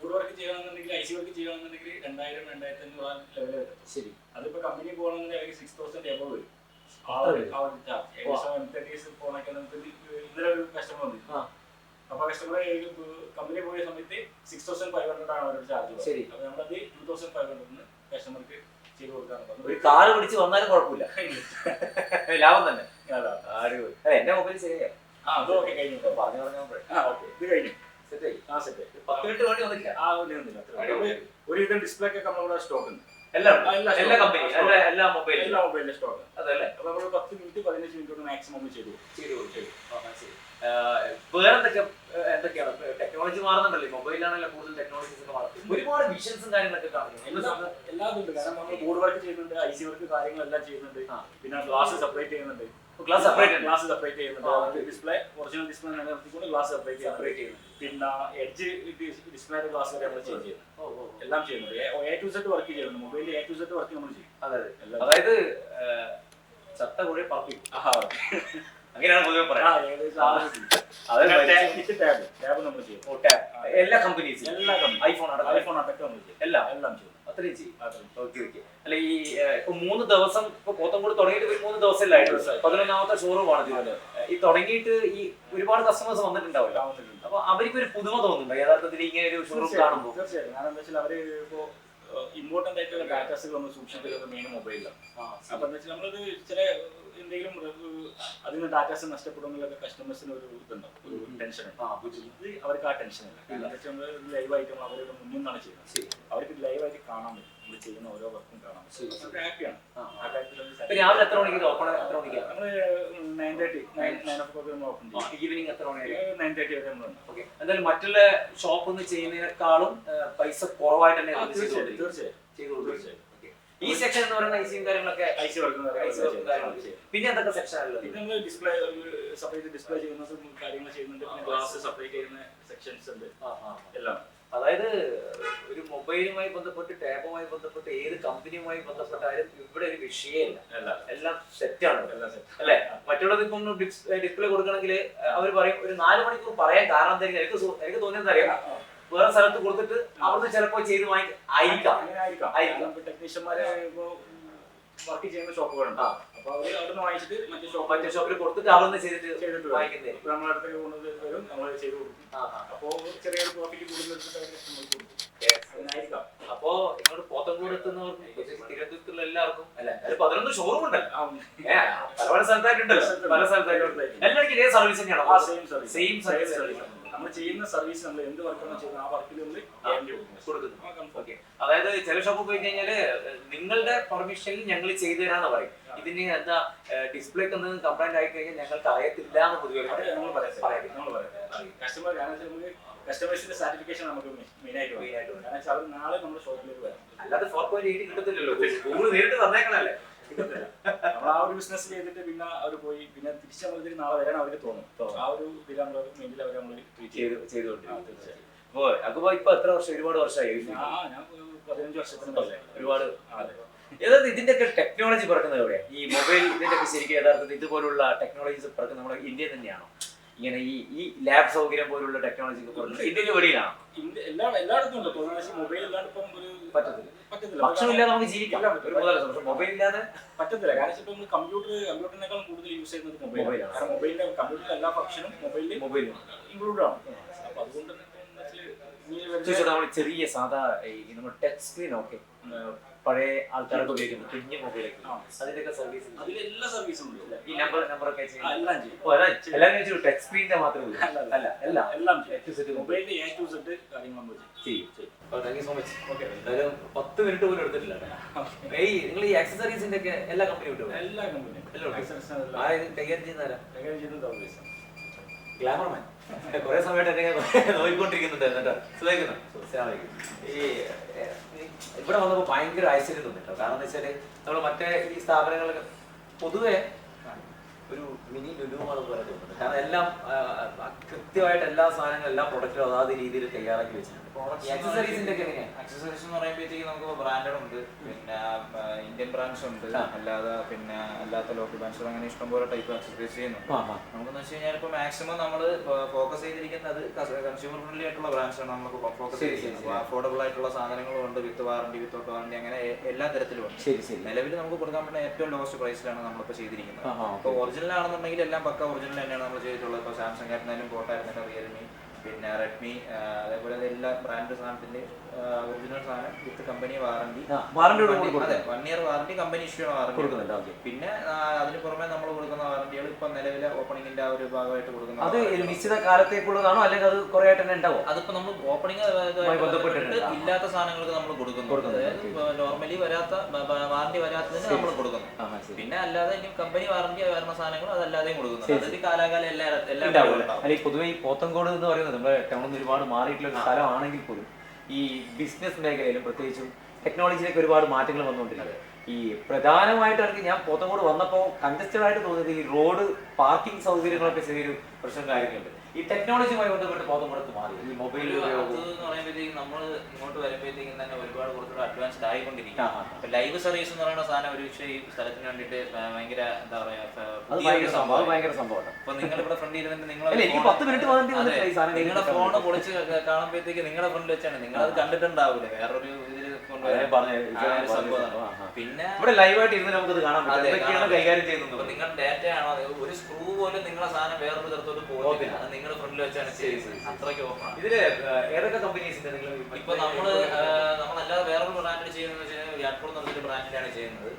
ബോർഡ് വർക്ക് ചെയ്യണമെന്നുണ്ടെങ്കിൽ ഐ സി വർക്ക് ചെയ്യണമെന്നുണ്ടെങ്കിൽ രണ്ടായിരം രണ്ടായിരത്തി അഞ്ഞൂറ് ആ ലെവലിൽ വരും. ശരി. അതിപ്പോ കമ്പനി പോകണമെന്നുണ്ടെങ്കിൽ സിക്സ് തൗസൻഡ് എബോ വരും. ഇന്നലെ ഒരു കസ്റ്റമർ വന്നു ആ. അപ്പൊ കസ്റ്റമർ കമ്പനി പോയ സമയത്ത് സിക്സ് തൗസൻഡ് ഫൈവ് ഹൺഡ്രഡ് ആണ് അവരുടെ ചാർജ് ശരി. അപ്പൊ നമ്മളത് ടു തൗസൻഡ് ഫൈവ് ഹൺഡ്രഡിന് കസ്റ്റമർക്ക് ചെയ്ത് കൊടുക്കാന്ന് ഒരു കാർ പിടിച്ച് വന്നാലും കുഴപ്പമില്ല. ലാഭം തന്നെ. അതാ. അതെ എന്റെ മൊബൈൽ ശരിയാ. ആ അതൊക്കെ കഴിഞ്ഞു. പറഞ്ഞു പറഞ്ഞു ഓക്കെ ഇത് കഴിഞ്ഞു. സെറ്റായി ആ സെറ്റ് പത്ത് മിനിറ്റ് വേണ്ടി വന്നില്ല ആ ഒരു ഒന്നുമില്ല. അത്രേ ഒരു വിധം ഡിസ്പ്ലേ ഒക്കെ നമ്മളിവിടെ സ്റ്റോക്ക് ഉണ്ട്. എല്ലാം എല്ലാ കമ്പനി എല്ലാ എല്ലാ മൊബൈലും എല്ലാ മൊബൈലിന്റെ സ്റ്റോക്ക് അതല്ലേ? അപ്പൊ നമ്മൾ പത്ത് മിനിറ്റ് പതിനഞ്ച് മിനിറ്റ് കൊണ്ട് മാക്സിമം ചെയ്തു ചെയ്തു കൊടുത്തു വേറെ എന്തൊക്കെ എന്തൊക്കെയാണ്? ടെക്നോളജി മാറുന്നുണ്ടല്ലോ. മൊബൈലാണല്ലോ കൂടുതൽ ടെക്നോളജീസ് ഒക്കെ മാറുന്നത്. ഒരുപാട് വിഷൻസും കാര്യങ്ങളൊക്കെ കാണുന്നു എല്ലാ എല്ലാം ഉണ്ട് കാരണം നമ്മൾ ബോർഡ് വർക്ക് ചെയ്യുന്നുണ്ട് ഐ സി വർക്ക് കാര്യങ്ങളെല്ലാം ചെയ്യുന്നുണ്ട്. പിന്നെ ഗ്ലാസ് സെപ്പറേറ്റ് ചെയ്യുന്നുണ്ട്. ക്ലാസ് സെപ്പറേറ്റ് ഗ്ലാസ് സെപ്പറേറ്റ് ചെയ്യുന്നുണ്ട്. ഡിസ്പ്ലേ ഒറിജിനൽ ഡിസ്പ്ലേ നിലനിർത്തിക്കൊണ്ട് ഗ്ലാസ് സെപ്പറേറ്റ് ചെയ്യുന്നുണ്ട്. സെപ്പറേറ്റ് ചെയ്യുന്നു. പിന്നെ എഡ്ജ് ഡിസ്പ്ലേ ഗ്ലാസ് വരെ നമ്മൾ ചേഞ്ച് ചെയ്യുന്നു. ഓ എല്ലാം ചെയ്യുന്നുണ്ട്. എ ടു സെറ്റ് വർക്ക് ചെയ്യുന്നുണ്ട്. മൊബൈലിൽ എ ടു സെറ്റ് വർക്ക് നമ്മൾ ചെയ്യും. അതെ അതെ. അതായത് ചത്ത കോഴി പറപ്പി അങ്ങനെയാണ് പൊതുവെ പറയാം. എല്ലാ കമ്പനീസ് എല്ലാ ഐഫോൺ ഐഫോൺ അടക്കം നമ്മൾ ചെയ്യും. എല്ലാം. എല്ലാം ചെയ്യും. അത്രയും ചെയ്യും. ഓക്കെ ഓക്കെ അല്ല ഈ ഇപ്പൊ മൂന്ന് ദിവസം ഇപ്പൊ പോത്തൻകോട് തുടങ്ങിയിട്ട് മൂന്ന് ദിവസമല്ലേ ആയിട്ടുള്ളൂ? പതിനൊന്നാമത്തെ ഷോറൂമാണ് ഇതിന് ഈ തുടങ്ങിയിട്ട് ഈ ഒരുപാട് കസ്റ്റമേഴ്സ് വന്നിട്ടുണ്ടാവില്ല. അപ്പൊ അവർക്ക് ഒരു പുതുമ തോന്നുന്നുണ്ടോ? യഥാർത്ഥത്തിൽ ഇങ്ങനെ ഒരു ഷോറൂം കാണുമ്പോൾ തീർച്ചയായിട്ടും. കാരണം എന്താ വെച്ചാൽ അവർ ഇപ്പോ ഇമ്പോർട്ടന്റ് ആയിട്ടുള്ള ഡാറ്റാസുകൾ നമ്മൾ സൂക്ഷിക്കുന്നത് മെയിൻ മൊബൈലിലാണ് അപ്പൊ എന്താ വെച്ചാൽ നമ്മളത് ചില എന്തെങ്കിലും അതിന് ഡാറ്റാസ് നഷ്ടപ്പെടും എന്നുള്ള കസ്റ്റമേഴ്സിന് ഒരു ഇതുണ്ടാവും ഒരു ടെൻഷൻ ഉണ്ട്. ഇത് അവർക്ക് ആ ടെൻഷൻ ഇല്ല. ലൈവായിട്ട് നമ്മൾ അവരുടെ മുന്നിൽ നിന്നാണ് ചെയ്യുന്നത്. അവർക്ക് അവർക്ക് ലൈവായിട്ട് കാണാൻ പറ്റും. നമ്മൾ ചെയ്യുന്ന ഓരോ വർക്കും കാണാം. ഹാപ്പിയാണ് ആ, കാര്യത്തിൽ രാവിലെ എത്ര മണിക്ക്? ഓപ്പൺ എത്ര മണിക്കാണ് നമ്മൾ nine thirty nine nine o'clock നമ്മൾ ഓപ്പൺ ചെയ്യും. ഈവനിങ് എത്ര മണിയായിരിക്കും നയൻ തേർട്ടി വരെ നമ്മൾ ഓക്കെ എന്തായാലും മറ്റുള്ള ഷോപ്പ് ഒന്ന് ചെയ്യുന്നതിനേക്കാളും പൈസ കുറവായിട്ട് തന്നെ. തീർച്ചയായും. ഈ സെക്ഷൻ എന്ന് പറയുന്ന ഐസിയും കാര്യങ്ങളൊക്കെ ഐ സി വർക്കും പിന്നെ എന്തൊക്കെ സെക്ഷൻ പിന്നെ നമ്മൾ ഡിസ്പ്ലേ സെപ്പറേറ്റ് ഡിസ്പ്ലേ ചെയ്യുന്ന കാര്യങ്ങൾ ചെയ്യുന്നുണ്ട്. പിന്നെ ഗ്ലാസ് സെപ്പറേറ്റ് ചെയ്യുന്ന സെക്ഷൻസ് ഉണ്ട്. എല്ലാം. അതായത് മൊബൈലുമായി ബന്ധപ്പെട്ട് ടാബുമായി ബന്ധപ്പെട്ട് ഏത് കമ്പനിയുമായി ബന്ധപ്പെട്ടാലും ഇവിടെ ഒരു വിഷയമില്ല. എല്ലാം സെറ്റാണ്. അല്ലെ? മറ്റുള്ളത് ഇപ്പം ഡിസ്പ്ലേ കൊടുക്കണമെങ്കിൽ അവർ പറയും ഒരു നാല് മണിക്കൂർ പറയാൻ കാരണം എന്തായിരിക്കും? എനിക്ക് എനിക്ക് തോന്നിയത് അറിയാം? വേറെ സ്ഥലത്ത് കൊടുത്തിട്ട് അവിടുന്ന് ചിലപ്പോൾ ചെയ്ത് വാങ്ങി ആയിരിക്കാം ആയിരിക്കാം. ടെക്നീഷ്യന്മാരെ വർക്ക് ചെയ്യുന്ന ഷോപ്പുകളുണ്ട്. അപ്പൊ അവർ നിന്ന് വാങ്ങിച്ചിട്ട് മറ്റേ ഷോപ്പ് മറ്റേ ഷോപ്പിൽ കൊടുത്തിട്ട് അവിടെ ചെയ്തിട്ട് ചെയ്തിട്ട് വാങ്ങിക്കുന്നത് ഇപ്പൊ നമ്മളെ അടുത്തേക്ക് കൊണ്ടത് വരും നമ്മൾ ചെയ്ത് കൊടുക്കും. ആ, ആ. അപ്പോ ചെറിയൊരു പ്രോഫിറ്റ് കൂടുതൽ അപ്പോ ഇങ്ങോട്ട് പോത്തൻകൂട് എത്തുന്നവർക്കും തിരുവനന്തപുരത്തുള്ള എല്ലാവർക്കും അല്ല പതിനൊന്ന് ഷോറൂം ഉണ്ടല്ലോ. പല പല സ്ഥലത്തായിട്ടുണ്ടല്ലോ. പല സ്ഥലത്തായിട്ടുണ്ട് എല്ലാവർക്കും ഇതേ സർവീസ് തന്നെയാണോ? സെയിം സർവീസ് സെയിം സർവീസ് നമ്മൾ ചെയ്യുന്ന സർവീസ് നമ്മൾ എന്ത് വർക്കാണ് ചെയ്യുന്നത് ആ വർക്കിൽ നമ്മൾ കൊടുക്കുന്നു. ഓക്കെ അതായത് ചില ഷോപ്പ് പോയി കഴിഞ്ഞാൽ നിങ്ങളുടെ പെർമിഷനിൽ ഞങ്ങൾ ചെയ്തു തരാന്ന് പറയും. ഇതിന് എന്താ ഡിസ്പ്ലേ ഒക്കെ എന്തെങ്കിലും കംപ്ലൈന്റ് ആയി കഴിഞ്ഞാൽ ഞങ്ങൾക്ക് അറിയത്തില്ല എന്ന് പൊതുവെ നമ്മൾ പറയാം കസ്റ്റമർ കാരണം കസ്റ്റമേഴ്സിന്റെ സർട്ടിഫിക്കേഷൻ നമുക്ക് മെയിൻ ആയിട്ട്. കാരണം വെച്ചാൽ അവർ നാളെ നമ്മുടെ ഷോപ്പിലേക്ക് വരാം. അല്ലാതെ ഫോർ പോയിന്റ് എയ്റ്റ് കിട്ടത്തില്ലല്ലോ. ഗൂഗിൾ നേരിട്ട് തന്നേക്കണല്ലേ? കിട്ടത്തില്ല. നമ്മൾ ആ ഒരു ബിസിനസ് ചെയ്തിട്ട് പിന്നെ അവർ പോയി പിന്നെ തിരിച്ച് നമ്മൾ നാളെ വരാൻ അവർക്ക് തോന്നും. ആ ഒരു ഇതിൽ നമ്മൾ മെയിനിൽ അവർ നമ്മൾ ചെയ്ത് ചെയ്തു ചെയ്തുകൊണ്ടിരിക്കും. തീർച്ചയായും. അപ്പോൾ ഇപ്പൊ എത്ര വർഷം? ഒരുപാട് വർഷമായി ഞാൻ പതിനഞ്ച് വർഷത്തിന് ഒരുപാട്. അതെ. യഥാർത്ഥത്തിൽ ഇതിന്റെ ഒക്കെ ടെക്നോളജി പിറക്കുന്നത് എവിടെയാണ് ഈ മൊബൈൽ ഇതിന്റെ ഒക്കെ ശരിക്കും യഥാർത്ഥത്തിൽ ഇതുപോലുള്ള ടെക്നോളജീസ് പിറക്കുന്നത് നമ്മുടെ ഇന്ത്യ തന്നെയാണോ? ഇങ്ങനെ ഈ ഈ ലാബ് സൗകര്യം പോലുള്ള ടെക്നോളജി ഒക്കെ പിറക്കുന്നത് ഇന്ത്യയ്ക്ക് വെളിയിലാണ്. എല്ലായിടത്തും ഉണ്ട്. ഇപ്പോൾ മൊബൈൽ ഇല്ലാണ്ട് ഇപ്പം ഒരു പറ്റത്തില്ല. പറ്റത്തില്ല. ഭക്ഷണമില്ലാതെ നമുക്ക് ജീവിക്കാം. ഒരു മുതല പക്ഷെ മൊബൈൽ ഇല്ലാതെ പറ്റത്തില്ല. കാരണം ഇപ്പം നമ്മൾ കമ്പ്യൂട്ടർ കമ്പ്യൂട്ടറിനേക്കാളും കൂടുതൽ യൂസ് ചെയ്യുന്നത് മൊബൈലാണ് മൊബൈലാണ്. കാരണം മൊബൈലിന്റെ കമ്പ്യൂട്ടറിലെ എല്ലാ ഫംഗ്ഷനും മൊബൈലിൽ മൊബൈൽ ഇൻക്ലൂഡ് ആണ്. അപ്പൊ അതുകൊണ്ട് ചെറിയ സാധാ ഈ നമ്മൾ ടച്ച് സ്ക്രീൻ ഒക്കെ പഴയ ആൾക്കാരൊക്കെ ഉപയോഗിക്കുന്നത് കുഞ്ഞു മൊബൈലൊക്കെ ആ. സർവീസ് എല്ലാ സർവീസും ഈ നമ്പർ നമ്പർ ഒക്കെ എല്ലാം ചെയ്യും. എല്ലാവരും വെച്ചു ടച്ച് സ്ക്രീനിന്റെ മാത്രമേ ഉള്ളൂ. അല്ല, അല്ല. എല്ലാം എല്ലാം ചെയ്യും. മൊബൈലിൽ എ ടു സെറ്റ് കാര്യങ്ങൾ നമ്മൾ ചെയ്യും. ചെയ്യും. താങ്ക് യു സോ മച്ച് എന്തായാലും പത്ത് മിനിറ്റ് പോലും എടുത്തിട്ടില്ല. ഈ നിങ്ങൾ ഈ ആക്സസറീസിന്റെ ഒക്കെ എല്ലാ എല്ലാ കമ്പനിയും എല്ലാം. എല്ലാം കൈകാര്യം കൈകാര്യം ചെയ്യുന്നത് ഗ്ലാമർമാൻ കുറെ സമയമായിട്ട് എന്നെ നോക്കിക്കൊണ്ടിരിക്കുന്നുണ്ട് എന്നിട്ട് സുഖിക്കുന്നു ഈ ഇവിടെ വന്നപ്പോൾ ഭയങ്കര ഐശ്വര്യം തോന്നിട്ടോ കാരണം എന്താ വെച്ചാൽ നമ്മൾ മറ്റേ ഈ സ്ഥാപനങ്ങളൊക്കെ പൊതുവെ ഒരു മിനി ലുലുമാണ് പോലെ തോന്നുന്നത് കാരണം എല്ലാം കൃത്യമായിട്ട് എല്ലാ സാധനങ്ങളും എല്ലാ പ്രൊഡക്റ്റും അതാത് രീതിയിൽ തയ്യാറാക്കി വെച്ചിട്ടുണ്ട്. ആക്സസറീസിന്റെ ഒക്കെ അക്സസറീസ് എന്ന് പറയുമ്പോഴത്തേക്ക് നമുക്ക് ബ്രാൻഡഡ് ഉണ്ട്. പിന്നെ ഇന്ത്യൻ ബ്രാൻഡ്സ് ഉണ്ട്. അല്ലാതെ പിന്നെ അല്ലാത്ത ലോക്കൽ ബ്രാൻഡ്സ് അങ്ങനെ ഇഷ്ടംപോലെ ടൈപ്പ് അക്സസറീസ് ചെയ്യുന്നുണ്ട്. നമുക്കെന്ന് വെച്ച് കഴിഞ്ഞാൽ ഇപ്പോൾ മാക്സിമം നമ്മൾ ഫോക്കസ് ചെയ്തിരിക്കുന്നത് കൺസ്യൂമർ ഫ്രണ്ട്ലി ആയിട്ടുള്ള ബ്രാൻഡ്സ് ആണ് നമ്മൾ ഫോക്കസ് ചെയ്തിരിക്കുന്നത്. അഫോർഡബിൾ ആയിട്ടുള്ള സാധനങ്ങളും ഉണ്ട്. വിത്ത് വാറണ്ടി വിത്തൗട്ട് വാറണ്ടി അങ്ങനെ എല്ലാ തരത്തിലും ഉണ്ട്. ശരി ശരി. നിലവിൽ നമുക്ക് കൊടുക്കാൻ പറ്റുന്ന ഏറ്റവും ലോസ്റ്റ് പ്രൈസിലാണ് നമ്മളിപ്പോൾ ചെയ്തിരിക്കുന്നത്. ഒറിജിനൽ ആണെന്നുണ്ടെങ്കിൽ എല്ലാം പക്ക ഒറിജിനൽ തന്നെയാണ് നമ്മൾ ചെയ്തിട്ടുള്ളത്. ഇപ്പോൾ സാംസങ് ആയിരുന്നാലും കോട്ട ആയിരുന്നാലും റിയൽമി പിന്നെ റെഡ്മി അതേപോലെ എല്ലാ ബ്രാൻഡ് സാധനത്തിന്റെ ഒറിജിനൽ സാധനം വിത്ത് കമ്പനി വാറണ്ടി വാറണ്ടി കൂടെ അതെ one year warranty company issue ആണ് വാറണ്ടി കൊടുക്കുന്നുണ്ട്, ഓക്കെ പിന്നെ അതിന് പുറമെ നമ്മൾ കൊടുക്കുന്ന വാറണ്ടികൾ ഇപ്പൊ നിലവിലെ ഓപ്പണിംഗിന്റെ ആ ഒരു ഭാഗമായിട്ട് കൊടുക്കുന്ന അത് ഒരു നിശ്ചിത കാലത്തേക്കുള്ളതാണോ അല്ലെങ്കിൽ അത് കുറെ ആയിട്ട് തന്നെ ഉണ്ടാവും? അതിപ്പോ നമ്മൾ ഓപ്പണിംഗ് ബന്ധപ്പെട്ടിട്ട് ഇല്ലാത്ത സാധനങ്ങൾക്ക് നമ്മൾ കൊടുക്കുന്നു അതായത് നോർമലി വരാത്ത വാറണ്ടി വരാത്തതിന് നമ്മൾ കൊടുക്കുന്നു. പിന്നെ അല്ലാതെ ഇനി കമ്പനി വാറണ്ടി വരുന്ന സാധനങ്ങൾ അതല്ലാതെയും കൊടുക്കുന്നു അതൊരു കാലാകാലം എല്ലാ എല്ലാം പൊതുവെ ഈ പോത്തങ്കോട് എന്ന് പറയുന്നത് നമ്മുടെ ടൗണിൽ നിന്ന് ഒരുപാട് മാറിയിട്ടുള്ള ഒരു സ്ഥലമാണെങ്കിൽ പോലും ഈ ബിസിനസ് മേഖലയിലും പ്രത്യേകിച്ചും ടെക്നോളജിയിലേക്ക് ഒരുപാട് മാറ്റങ്ങൾ വന്നുകൊണ്ടിരിക്കുന്നത്. ഈ പ്രധാനമായിട്ട് എനിക്ക് ഞാൻ പോത്തങ്കോട് വന്നപ്പോൾ കൺജസ്റ്റഡ് ആയിട്ട് തോന്നിയത് ഈ റോഡ് പാർക്കിംഗ് സൗകര്യങ്ങളൊക്കെ ചെറിയൊരു പ്രശ്നം കാര്യങ്ങളുണ്ട്. ഈ ടെക്നോളജിയുമായി ബന്ധപ്പെട്ട് ബോധം കൊടുത്ത് മാറി. ഈ മൊബൈൽ പറയുമ്പോഴത്തേക്കും നമ്മൾ ഇങ്ങോട്ട് വരുമ്പോഴത്തേക്കും തന്നെ ഒരുപാട് കുറച്ചുകൂടെ അഡ്വാൻസ്ഡ് ആയിക്കൊണ്ടിരിക്കും. ലൈവ് സർവീസ് എന്ന് പറയുന്ന സാധനം ഒരു പക്ഷേ ഈ സ്ഥലത്തിന് വേണ്ടിയിട്ട് ഭയങ്കര എന്താ പറയാ അപ്പൊ നിങ്ങളിവിടെ ഫ്രണ്ട് ഇരുന്നിട്ട് നിങ്ങളുടെ ഫോണ് ഫോൺ പൊളിച്ച് കാണുമ്പോഴത്തേക്ക് നിങ്ങളുടെ ഫ്രണ്ട് വെച്ചാണ്. നിങ്ങൾ അത് കണ്ടിട്ടുണ്ടാവില്ല. വേറൊരു ഇതിൽ പിന്നെ ഇവിടെ ലൈവായിട്ട് ഇരുന്ന് നമുക്കത് കാണാൻ പറ്റും. എന്തൊക്കെയാണ് കൈകാര്യം ചെയ്യുന്നത്? നിങ്ങളുടെ ഡാറ്റ ആണോ? ഒരു സ്ക്രൂ പോലും നിങ്ങളുടെ സാധനം വേറൊരു തരത്തോട്ട് പോകുന്നില്ല അത് നിങ്ങളുടെ ഫ്രണ്ടിൽ വെച്ചാണ് ചെയ്യുന്നത്. അത്രയ്ക്ക് ഓഫറാണ് ഇതിൽ ഏതൊക്കെ കമ്പനീസിന്റെ നിങ്ങൾ ഇപ്പൊ നമ്മൾ നമ്മളല്ലാതെ വേറൊരു ബ്രാൻഡിൽ ചെയ്യുന്നത് വെച്ചാൽ ഗ്യാറ്റ്പ്രോ എന്ന് പറഞ്ഞൊരു ബ്രാൻഡിലാണ് ചെയ്യുന്നത്.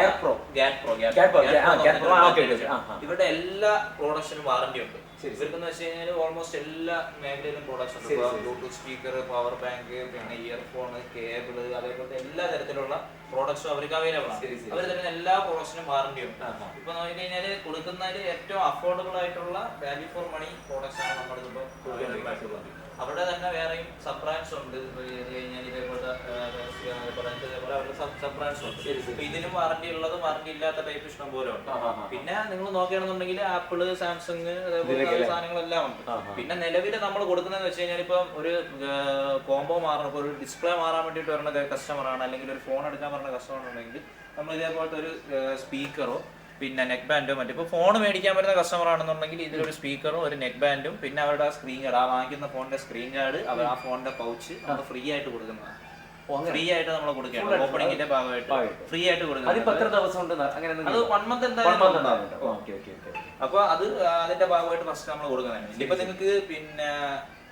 എയർ പ്രോ ഗ്യാറ്റ് പ്രോ ഗ്യാറ്റ് പ്രോ. ഇവരുടെ എല്ലാ പ്രൊഡക്ഷനും വാറന്റി ഉണ്ട്. ഇവർക്കെന്ന് വെച്ച് കഴിഞ്ഞാൽ ഓൾമോസ്റ്റ് എല്ലാ മേഖലയിലും പ്രോഡക്ട്സ് ഉണ്ട്. ബ്ലൂടൂത്ത് സ്പീക്കർ പവർ ബാങ്ക് പിന്നെ ഇയർഫോൺ കേബിൾ അതേപോലത്തെ എല്ലാ തരത്തിലുള്ള പ്രോഡക്ട്സും അവർക്ക് അവൈലബിൾ ആണ്. അവർ തരുന്ന എല്ലാ പ്രോഡക്ട്സിനും വാറണ്ടി ഉണ്ട്. ഇപ്പൊ നോക്കി കഴിഞ്ഞാൽ കൊടുക്കുന്നതിൽ ഏറ്റവും അഫോർഡബിൾ ആയിട്ടുള്ള വാല്യൂ ഫോർ മണി പ്രോഡക്ട്സ് ആണ് നമ്മുടെ കൊടുക്കുന്നത് അവിടെ തന്നെ വേറെയും സബ് ബ്രാൻഡ്സ് ഉണ്ട് കഴിഞ്ഞാൽ ഇതേപോലത്തെ ഇതേപോലെ അവരുടെ സബ് ബ്രാൻഡ്സ് ഉണ്ട്. ഇതിനും വാറണ്ടി ഉള്ളതും വാറണ്ടി ഇല്ലാത്ത ടൈപ്പ് ഇഷ്ടം പോലെ ഉണ്ട്. പിന്നെ നിങ്ങൾ നോക്കുകയാണെന്നുണ്ടെങ്കിൽ ആപ്പിൾ സാംസങ് അതേപോലെ സാധനങ്ങളെല്ലാം ഉണ്ട്. പിന്നെ നിലവിൽ നമ്മൾ കൊടുക്കുന്നതെന്ന് വെച്ച് കഴിഞ്ഞാൽ ഇപ്പം ഒരു കോംബോ മാറണം. ഇപ്പോൾ ഒരു ഡിസ്പ്ലേ മാറാൻ വേണ്ടിയിട്ട് വരുന്ന കസ്റ്റമർ ആണ്. അല്ലെങ്കിൽ ഒരു ഫോൺ എടുക്കാൻ പറഞ്ഞ കസ്റ്റമർ ഉണ്ടെങ്കിൽ നമ്മൾ ഇതേപോലത്തെ ഒരു സ്പീക്കറോ പിന്നെ നെക്ക് ബാൻഡും മറ്റേ ഇപ്പോൾ ഫോൺ മേടിക്കാൻ വരുന്ന കസ്റ്റമർ ആണെന്നുണ്ടെങ്കിൽ ഇതിലൊരു സ്പീക്കറും ഒരു നെക്ക് ബാൻഡും പിന്നെ അവരുടെ ആ സ്ക്രീൻ ഗാർഡ് ആ വാങ്ങിക്കുന്ന ഫോണിന്റെ സ്ക്രീൻ ഗാർഡ് അവർ ആ ഫോണിന്റെ പൗച്ച് നമ്മൾ ഫ്രീ ആയിട്ട് കൊടുക്കുന്നതാണ്. ഫ്രീ ആയിട്ട് നമ്മൾ കൊടുക്കുകയാണ്. ഓപ്പണിംഗിന്റെ ഭാഗമായിട്ട്. ഫ്രീ ആയിട്ട് കൊടുക്കുന്നത്. അത് വൺ മന്ത് എന്തായാലും. അപ്പൊ അത് അതിന്റെ ഭാഗമായിട്ട് ഫസ്റ്റ് നമ്മൾ കൊടുക്കുന്നതാണ്. ഇപ്പൊ നിങ്ങൾക്ക് പിന്നെ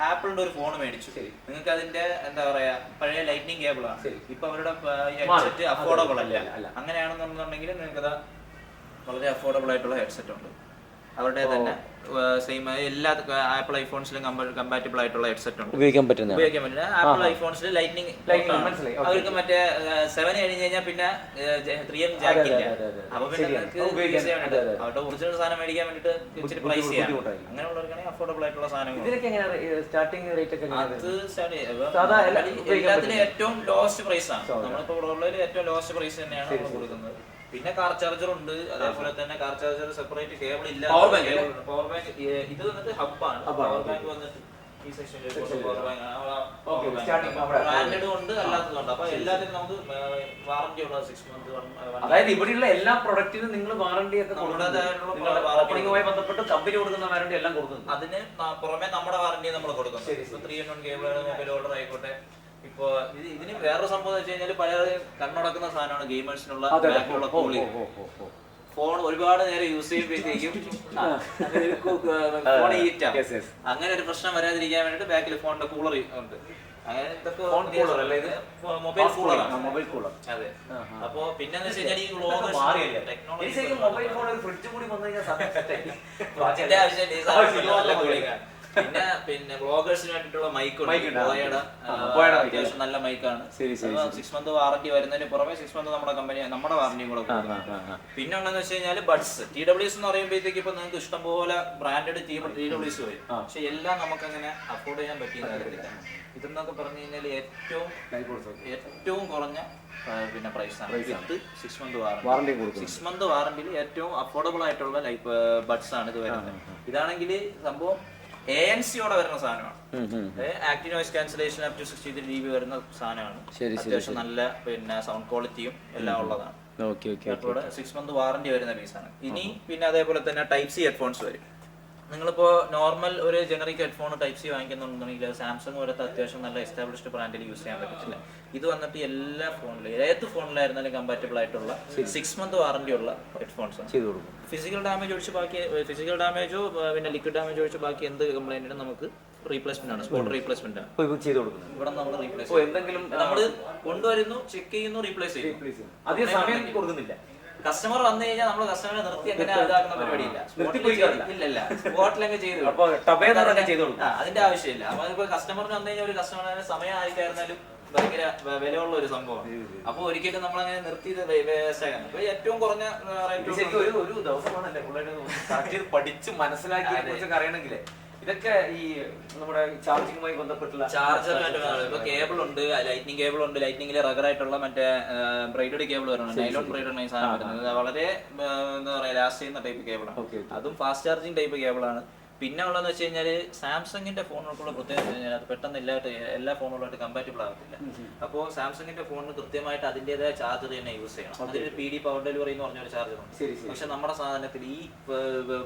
ആപ്പിളിന്റെ ഒരു ഫോൺ മേടിച്ചു. നിങ്ങൾക്ക് അതിന്റെ എന്താ പറയാ പഴയ ലൈറ്റ്നിങ് കേബിൾ ആണ്. ഇപ്പൊ അവരുടെ. ഹെഡ്സെറ്റ് അഫോർഡബിൾ അല്ല. അങ്ങനെയാണെന്നുണ്ടെങ്കിൽ നിങ്ങൾക്ക് വളരെ അഫോർഡബിൾ ആയിട്ടുള്ള ഹെഡ്സെറ്റ് ഉണ്ട്. അവരുടെ തന്നെ സെയിം എല്ലാ ആപ്പിൾ ഐഫോൺസിലും കമ്പാറ്റബിൾ ആയിട്ടുള്ള ഹെഡ്സെറ്റ് ഉണ്ട്. ഉപയോഗിക്കാൻ പറ്റുന്ന ഉപയോഗിക്കാൻ പറ്റില്ല ആപ്പിൾ ഐഫോൺസിൽ ലൈറ്റിംഗ്. അവർക്ക് മറ്റേ സെവൻ കഴിഞ്ഞ് കഴിഞ്ഞാൽ പിന്നെ ത്രീ എം ജാക്ക് ഇല്ല. അപ്പൊ പിന്നെ. അവരുടെ ഒറിജിനൽ സാധനം മേടിക്കാൻ വേണ്ടിട്ട് ഇച്ചിരി പ്രൈസ് ചെയ്യാം. അങ്ങനെയുള്ളവർക്കാണെങ്കിൽ അഫോർഡബിൾ ആയിട്ടുള്ള സാധനം സ്റ്റാർട്ടിംഗ് റേറ്റ് ഒക്കെ അത് ഏറ്റവും ലോസ്റ്റ് പ്രൈസ് ആണ്. നമ്മളിപ്പോ ഏറ്റവും ലോസ്റ്റ് പ്രൈസ് തന്നെയാണ്. കൊടുക്കുന്നത്. പിന്നെ കാർ ചാർജർ ഉണ്ട്. അതേപോലെ തന്നെ കാർ ചാർജർ സെപ്പറേറ്റ് കേബിൾ ഇല്ല പവർ ബാങ്ക് പവർ ബാങ്ക് ഇത് വന്നിട്ട് ഹബ്ബാണ് പവർ. ബാങ്ക് വന്നിട്ട് ഈ പവർ ബാങ്ക്. ബ്രാൻഡഡും ഉണ്ട്. അപ്പൊ എല്ലാത്തിനും നമുക്ക് വാറന്റി ഉള്ള സിക്സ് മന്ത് അതായത് ഇവിടെയുള്ള എല്ലാ പ്രൊഡക്റ്റിനും നിങ്ങൾ വാറണ്ടി ഒക്കെ ഓപ്പണിംഗുമായി ബന്ധപ്പെട്ട് കമ്പനി കൊടുക്കുന്ന വാറണ്ടി എല്ലാം കൊടുക്കുന്നു അതിന് പുറമെ നമ്മുടെ വാറന്റി നമ്മൾ കൊടുക്കുന്നു three in one cable mobile order ആയിക്കോട്ടെ. ഇപ്പൊ ഇത് ഇതിന് വേറൊരു സംഭവം വെച്ച് കഴിഞ്ഞാൽ പലരും കണ്ണടക്കുന്ന സാധനമാണ് ഗെയിമേഴ്സിനുള്ള. ബാക്കിലുള്ള കൂളിംഗ്. ഫോൺ ഒരുപാട് നേരം യൂസ് ചെയ്യുമ്പോഴത്തേക്കും ഫോൺ ഹീറ്റ് ആവും. അങ്ങനെ ഒരു പ്രശ്നം വരാതിരിക്കാൻ വേണ്ടിട്ട് ബാക്കിൽ ഫോണിന്റെ കൂളർ ഉണ്ട്. അങ്ങനെ ഇതൊക്കെ? Mobile cooler mobile cooler. അതെ. അപ്പൊ പിന്നെ ഈ വ്ളോഗ് മാറിയല്ലേ ടെക്നോളജി മൊബൈൽ ഫോൺ ഒരു ഫ്രിഡ്ജ് കൂടി വന്നു കഴിഞ്ഞാൽ ആവശ്യമില്ല പിന്നെ പിന്നെ ബ്ലോഗേഴ്സിന് വേണ്ടിയിട്ടുള്ള മൈക്ക് ബോയയുടെ അത്യാവശ്യം നല്ല മൈക്കാണ് സിക്സ് മന്ത് വാറന്റി വരുന്നതിന് പുറമെ സിക്സ് മന്ത് നമ്മുടെ കമ്പനി നമ്മുടെ വാറന്റിയും കൂടെ പിന്നെ ഉള്ളതെന്ന് വെച്ച് കഴിഞ്ഞാൽ ബഡ്സ് ടി ഡബ്ല്യൂസ് എന്ന് പറയുമ്പോഴത്തേക്ക് ഇപ്പൊ നിങ്ങൾക്ക് ഇഷ്ടംപോലെ ബ്രാൻഡഡ് ടി ഡബ്ല്യൂസ് ഡബ്ല്യു വരും. പക്ഷെ എല്ലാം നമുക്ക് അങ്ങനെ അഫോർഡ് ചെയ്യാൻ പറ്റിയ കാര്യമില്ല ഇതെന്നൊക്കെ പറഞ്ഞു കഴിഞ്ഞാൽ ഏറ്റവും ഏറ്റവും കുറഞ്ഞ പിന്നെ പ്രൈസ് ആണ്. With six month warranty six month വാറന്റിയിൽ ഏറ്റവും അഫോർഡബിൾ ആയിട്ടുള്ള ലൈഫ് ബഡ്സ് ആണ് ഇത് വരുന്നത്. ഇതാണെങ്കിൽ സംഭവം എ എൻ സിയോടെ വരുന്ന സാധനമാണ്. Active noise cancellation up to sixty three D B വരുന്ന സാധനമാണ്. അത്യാവശ്യം നല്ല പിന്നെ സൗണ്ട് ക്വാളിറ്റിയും എല്ലാം ഉള്ളതാണ്. സിക്സ് മന്ത് വാറന്റി വരുന്ന പീസാണ് ഇനി പിന്നെ അതേപോലെ തന്നെ ടൈപ്പ് സി ഹെഡ്ഫോൺസ് വരും. നിങ്ങളിപ്പോ നോർമൽ ഒരു ജനറിക് ഹെഡ്ഫോൺ ടൈപ്പ് സി വാങ്ങിക്കുന്നുണ്ടെങ്കിൽ സാംസങ് പോലത്തെ അത്യാവശ്യം നല്ല എസ്റ്റാബ്ലിഷ്ഡ് ബ്രാൻഡിൽ യൂസ് ചെയ്യാൻ പറ്റത്തില്ല. ഇത് വന്നിട്ട് എല്ലാ ഫോണിലും ഏത് ഫോണിലായിരുന്നാലും കമ്പാറ്റബിൾ ആയിട്ടുള്ള സിക്സ് മന്ത് വാറന്റി ഉള്ള ഹെഡ്ഫോൺസ് ആണ്. ചെയ്തു കൊടുക്കും. ഫിസിക്കൽ ഡാമേജ് ഒഴിച്ച് ബാക്കി ഫിസിക്കൽ ഡാമേജോ പിന്നെ ലിക്വിഡ് ഡാമേജ് ഒഴിച്ച് ബാക്കി എന്ത് കംപ്ലൈന്റിനും നമുക്ക് റീപ്ലേസ്മെന്റ് ആണ് സ്പോട്ട് റീപ്ലേസ്മെന്റ് ആണ്. ചെയ്തു കൊടുക്കുന്നത് ഇവിടെ നമ്മൾ റീപ്ലേസ് എന്തെങ്കിലും നമ്മൾ കൊണ്ടുവരുന്നു ചെക്ക് ചെയ്യുന്നു റീപ്ലേസ് ചെയ്യുന്നു. അതേ സമയം കൊടുക്കുന്നില്ല. കസ്റ്റമർ വന്നു കഴിഞ്ഞാൽ നമ്മൾ കസ്റ്റമറെ നിർത്തി അങ്ങനെ ഇതാക്കുന്ന പരിപാടിയില്ല. ഇല്ലല്ല. ചെയ്തു കൊടുക്കും. അതിന്റെ ആവശ്യമില്ല. അപ്പൊ ഇപ്പൊ കസ്റ്റമറിന് വന്നു കഴിഞ്ഞാൽ ഒരു കസ്റ്റമറിന് സമയം ആയിക്കായിരുന്നാലും ഭയങ്കര വിലയുള്ള ഒരു സംഭവം. അപ്പൊ ഒരിക്കലും നമ്മൾ അങ്ങനെ അപ്പൊ ഏറ്റവും കുറഞ്ഞ ഒരു ദിവസമാണല്ലേ പഠിച്ച് മനസ്സിലാക്കി അറിയണമെങ്കിലേ. ഇതൊക്കെ ഈ നമ്മുടെ ചാർജിങ്ങുമായി ബന്ധപ്പെട്ടുള്ള ചാർജർ ഇപ്പൊ കേബിൾ ഉണ്ട് ലൈറ്റിംഗ് കേബിൾ ഉണ്ട് ലൈറ്റിംഗിൽ റഗർ ആയിട്ടുള്ള മറ്റേ ബ്രൈഡഡ് കേബിൾ വരുന്നുണ്ട് നൈലോൺ ബ്രൈഡഡ് സാധനം വരുന്നത്. വളരെ എന്താ പറയാ ലാസ്റ്റ് ചെയ്യുന്ന ടൈപ്പ് കേബിളാണ്. അതും ഫാസ്റ്റ് ചാർജിങ് ടൈപ്പ് കേബിളാണ് പിന്നെ ഉള്ളതെന്ന് വെച്ച് കഴിഞ്ഞാൽ സാംസങ്ങിന്റെ ഫോണുകൾക്കുള്ള പ്രത്യേകത കഴിഞ്ഞാൽ അത് പെട്ടെന്ന് എല്ലാ എല്ലാ ഫോണുകളായിട്ട് കമ്പാറ്റബിൾ ആകത്തില്ല. അപ്പോൾ സാംസങ്ങിന്റെ ഫോണിന് കൃത്യമായിട്ട് അതിന്റേതായ ചാർജർ തന്നെ യൂസ് ചെയ്യണം. അതിൽ പി ഡി പവർ ഡെലിവറി എന്ന് പറഞ്ഞ ഒരു ചാർജർ ഉണ്ട്. പക്ഷെ നമ്മുടെ സാധനത്തിൽ ഈ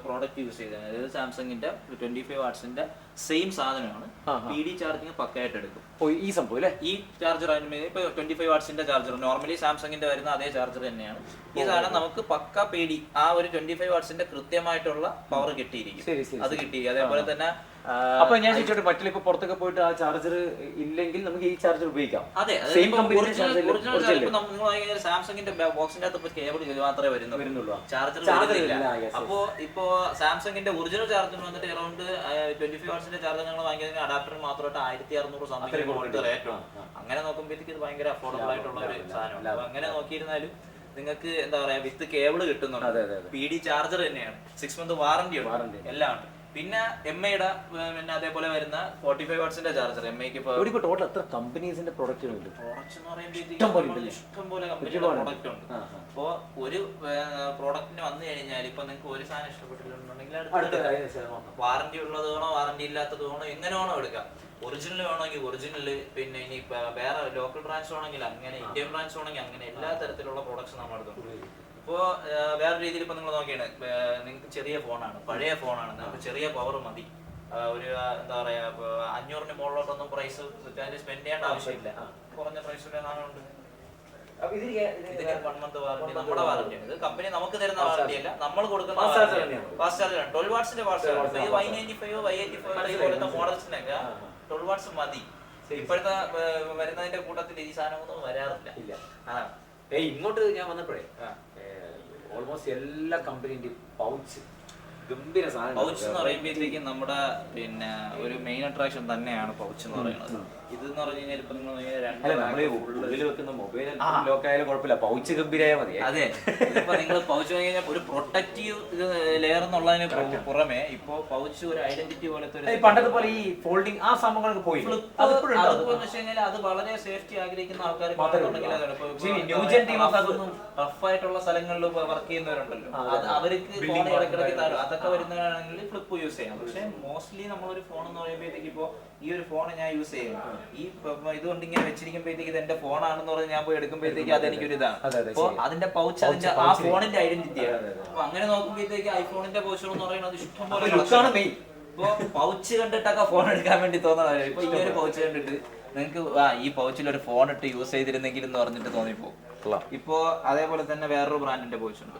പ്രോഡക്റ്റ് യൂസ് ചെയ്ത സാംസങ്ങിന്റെ ട്വന്റി ഫൈവ് വാട്സിന്റെ സെയിം സാധനമാണ്. പി ഡി ചാർജിങ് പക്കയായിട്ട് എടുക്കും. ഓ ഈ സംഭവം അല്ലേ ഈ ചാർജർ ഇപ്പൊ ട്വന്റി ഫൈവ് വാട്സിന്റെ ചാർജർ നോർമലി സാംസങ്ങിന്റെ വരുന്ന അതേ ചാർജർ തന്നെയാണ്. ഈ സാധനം നമുക്ക് പക്ക പേടി ആ ഒരു ട്വന്റി ഫൈവ് വാട്സിന്റെ കൃത്യമായിട്ടുള്ള പവർ കിട്ടിയിരിക്കും. അത് കിട്ടി അതേപോലെ തന്നെ അപ്പൊ ഞാൻ ചോദിച്ചോട്ടെ മറ്റുള്ള ഇപ്പൊ പുറത്തൊക്കെ പോയിട്ട് ആ ചാർജർ ഇല്ലെങ്കിൽ നമുക്ക് ഈ ചാർജർ ഉപയോഗിക്കാം. അതെ സെയിം കമ്പനി സാംസങ്ങിന്റെ ബോക്സിന്റെ അകത്ത് കേബിൾ മാത്രമേ വരുന്നുള്ളൂ. ചാർജർ. അപ്പോ ഇപ്പോ സാംസങ്ങിന്റെ ഒറിജിനൽ ചാർജർ വന്നിട്ട് അറൌണ്ട് ട്വന്റി ഫൈവ് ഹവേഴ്സിന്റെ ചാർജർ ഞങ്ങൾ വാങ്ങിയതിന് അഡാപ്റ്റർ മാത്രമായിട്ട് ആയിരത്തി അറുന്നൂറ് സംതിങ് റേറ്റ്. അങ്ങനെ നോക്കുമ്പോഴത്തേക്ക് ഇത് ഭയങ്കര അഫോർഡബിൾ ആയിട്ടുള്ള ഒരു സാധനമാണ്. അങ്ങനെ നോക്കിയിരുന്നാലും നിങ്ങൾക്ക് എന്താ പറയാ വിത്ത് കേബിൾ കിട്ടുന്നുണ്ട്. പി ഡി ചാർജർ തന്നെയാണ്. സിക്സ് മന്ത് വാറന്റി ഉണ്ട്. എല്ലാം ഉണ്ട്. പിന്നെ എം ഐയുടെ പിന്നെ അതേപോലെ വരുന്ന ഫോർട്ടി ഫൈവ് വാട്സിന്റെ ചാർജർ എം ഐക്ക് ഇപ്പോൾ ഇവിടെ ഇപ്പൊ ടോട്ടൽ എത്ര കമ്പനീസിന്റെ പ്രൊഡക്റ്റുകളുണ്ട് ഇഷ്ടം പോലെ ഉണ്ടല്ലേ? കമ്പനിയുടെ ഒരുപാട്. പ്രോഡക്റ്റ് ഉണ്ട് ആ, ആ. അപ്പോ ഒരു പ്രോഡക്റ്റിന് വന്നു കഴിഞ്ഞാൽ ഇപ്പൊ നിങ്ങൾക്ക് ഒരു സാധനം ഇഷ്ടപ്പെട്ടിട്ടുണ്ടെങ്കിൽ അടുത്ത അടുത്ത കാര്യം ശരി, നോക്കാം. വാറന്റി ഉള്ളത് വേണോ വാറന്റി ഇല്ലാത്തത് വേണോ എങ്ങനെ വേണോ എടുക്കാം ഒറിജിനൽ വേണമെങ്കിൽ ഒറിജിനൽ പിന്നെ ഇനി ഇപ്പൊ വേറെ ലോക്കൽ ബ്രാഞ്ച് വേണമെങ്കിൽ അങ്ങനെ ഇന്ത്യൻ ബ്രാഞ്ച് വേണമെങ്കിൽ അങ്ങനെ എല്ലാ തരത്തിലുള്ള പ്രോഡക്ട്സ് നമ്മൾ എടുത്തുണ്ട് ഇപ്പോ വേറെ രീതിയിൽ ഇപ്പൊ നിങ്ങൾ നോക്കിയാണ്. നിങ്ങൾക്ക് ചെറിയ ഫോണാണ്. പഴയ ഫോണാണ്. നിങ്ങൾക്ക് ചെറിയ പവർ മതി. ഒരു എന്താ പറയാ അഞ്ഞൂറിന് മുകളിലോട്ടൊന്നും പ്രൈസ് സ്പെൻഡ് ചെയ്യേണ്ട ആവശ്യമില്ല. കുറഞ്ഞ ഇതിന് ഇതിന് വൺ മന്ത് വാറന്റി നമ്മുടെ വാറന്റി ആണ്. ഇത് കമ്പനി നമുക്ക് തരുന്ന വാറന്റി അല്ല. നമ്മൾ കൊടുക്കുന്ന ഫാസ്റ്റ് ചാർജർ ട്വൽവ് വാട്സിന്റെ ഫാസ്റ്റ് ചാർജർ ഈ Y ninety five Y eighty five പോലത്തെ മോഡൽസിനൊക്കെ ട്വൽവ് വാട്സ് മതി. ഇപ്പോഴത്തെ വരുന്നതിന്റെ കൂട്ടത്തിൽ ഈ സാധനമൊന്നും വരാറില്ല. ഇങ്ങോട്ട് ഞാൻ വന്നപ്പോഴേ. ഓൾമോസ്റ്റ് എല്ലാ കമ്പനീന്റെയും പൗച്ച് ഗംഭീര സാധനം പൗച്ച് എന്ന് പറയുമ്പോഴത്തേക്കും നമ്മുടെ പിന്നെ ഒരു മെയിൻ അട്രാക്ഷൻ തന്നെയാണ് പൗച്ച് എന്ന് പറയുന്നത്. ഇത് എന്ന് പറഞ്ഞു കഴിഞ്ഞാൽ ഇപ്പൊ നിങ്ങൾ വെക്കുന്ന മൊബൈൽ ലോക്ക് ആയാലും കുഴപ്പമില്ല. പൗച്ച് ഗംഭീരമായ മതി. അതെ. ഇപ്പൊ നിങ്ങൾ പൗച്ച് കഴിഞ്ഞാൽ ഒരു പ്രൊട്ടക്റ്റീവ് ലെയർ എന്നുള്ളതിന് പുറമെ ഇപ്പൊ പൗച്ച് ഒരു ഐഡന്റിറ്റി പോലത്തെ ഒരു പണ്ടത്തെ പോലെ ഈ ഫോൾഡിങ് ആ സംഭവങ്ങളൊക്കെ പോയി. അതിപ്പോഴും അത് ഉണ്ടാവും. വെച്ച് കഴിഞ്ഞാൽ അത് വളരെ സേഫ്റ്റി ആഗ്രഹിക്കുന്ന ആൾക്കാർ മാത്രമേ ഉള്ളൂ. ഈ new ഒക്കെ റഫ് ആയിട്ടുള്ള സ്ഥലങ്ങളിൽ വർക്ക് ചെയ്യുന്നവരുണ്ടല്ലോ. അത് അവർക്ക് ഫോൺ ഇടയ്ക്കിടയ്ക്ക് താഴെ അതൊക്കെ വരുന്നവരാണെങ്കിൽ ഫ്ലിപ്പ് യൂസ് ചെയ്യാം. പക്ഷെ മോസ്റ്റ്ലി നമ്മളൊരു ഫോൺ എന്ന് പറയുമ്പോഴത്തേക്ക് ഇപ്പോൾ ഈ ഒരു ഫോൺ ഞാൻ യൂസ് ചെയ്യും. ഈ ഇതുകൊണ്ട് ഇങ്ങനെ വെച്ചിരിക്കുമ്പോഴത്തേക്ക് ഇത് എന്റെ ഫോണാണെന്ന് പറഞ്ഞ് ഞാൻ പോയി എടുക്കുമ്പോഴത്തേക്ക് അതെനിക്കൊരു ഇതാണ് അതെ, അതെ, അപ്പൊ അതിന്റെ പൗച്ച് അതിന്റെ ആ ഫോണിന്റെ ഐഡന്റിറ്റിയാണ് അപ്പൊ അങ്ങനെ നോക്കുമ്പോഴത്തേക്ക് ഐഫോണിന്റെ പൗച്ചുകൾ എന്ന് പറയുന്നത് ഇഷ്ടം പോലെ മെയിൻ ഇപ്പൊ പൗച്ച് കണ്ടിട്ടൊക്കെ ഫോൺ എടുക്കാൻ വേണ്ടി തോന്നുന്നതാണ് ഇപ്പൊ ഈ ഒരു പൗച്ച് കണ്ടിട്ട് നിങ്ങൾക്ക് ആ ഈ പൗച്ചിൽ ഒരു ഫോൺ ഇട്ട് യൂസ് ചെയ്തിരുന്നെങ്കിൽ എന്ന് പറഞ്ഞിട്ട് തോന്നിപ്പോ ഇപ്പോ അതേപോലെ തന്നെ വേറൊരു ബ്രാൻഡിന്റെ പൗച്ച് ഉണ്ട്.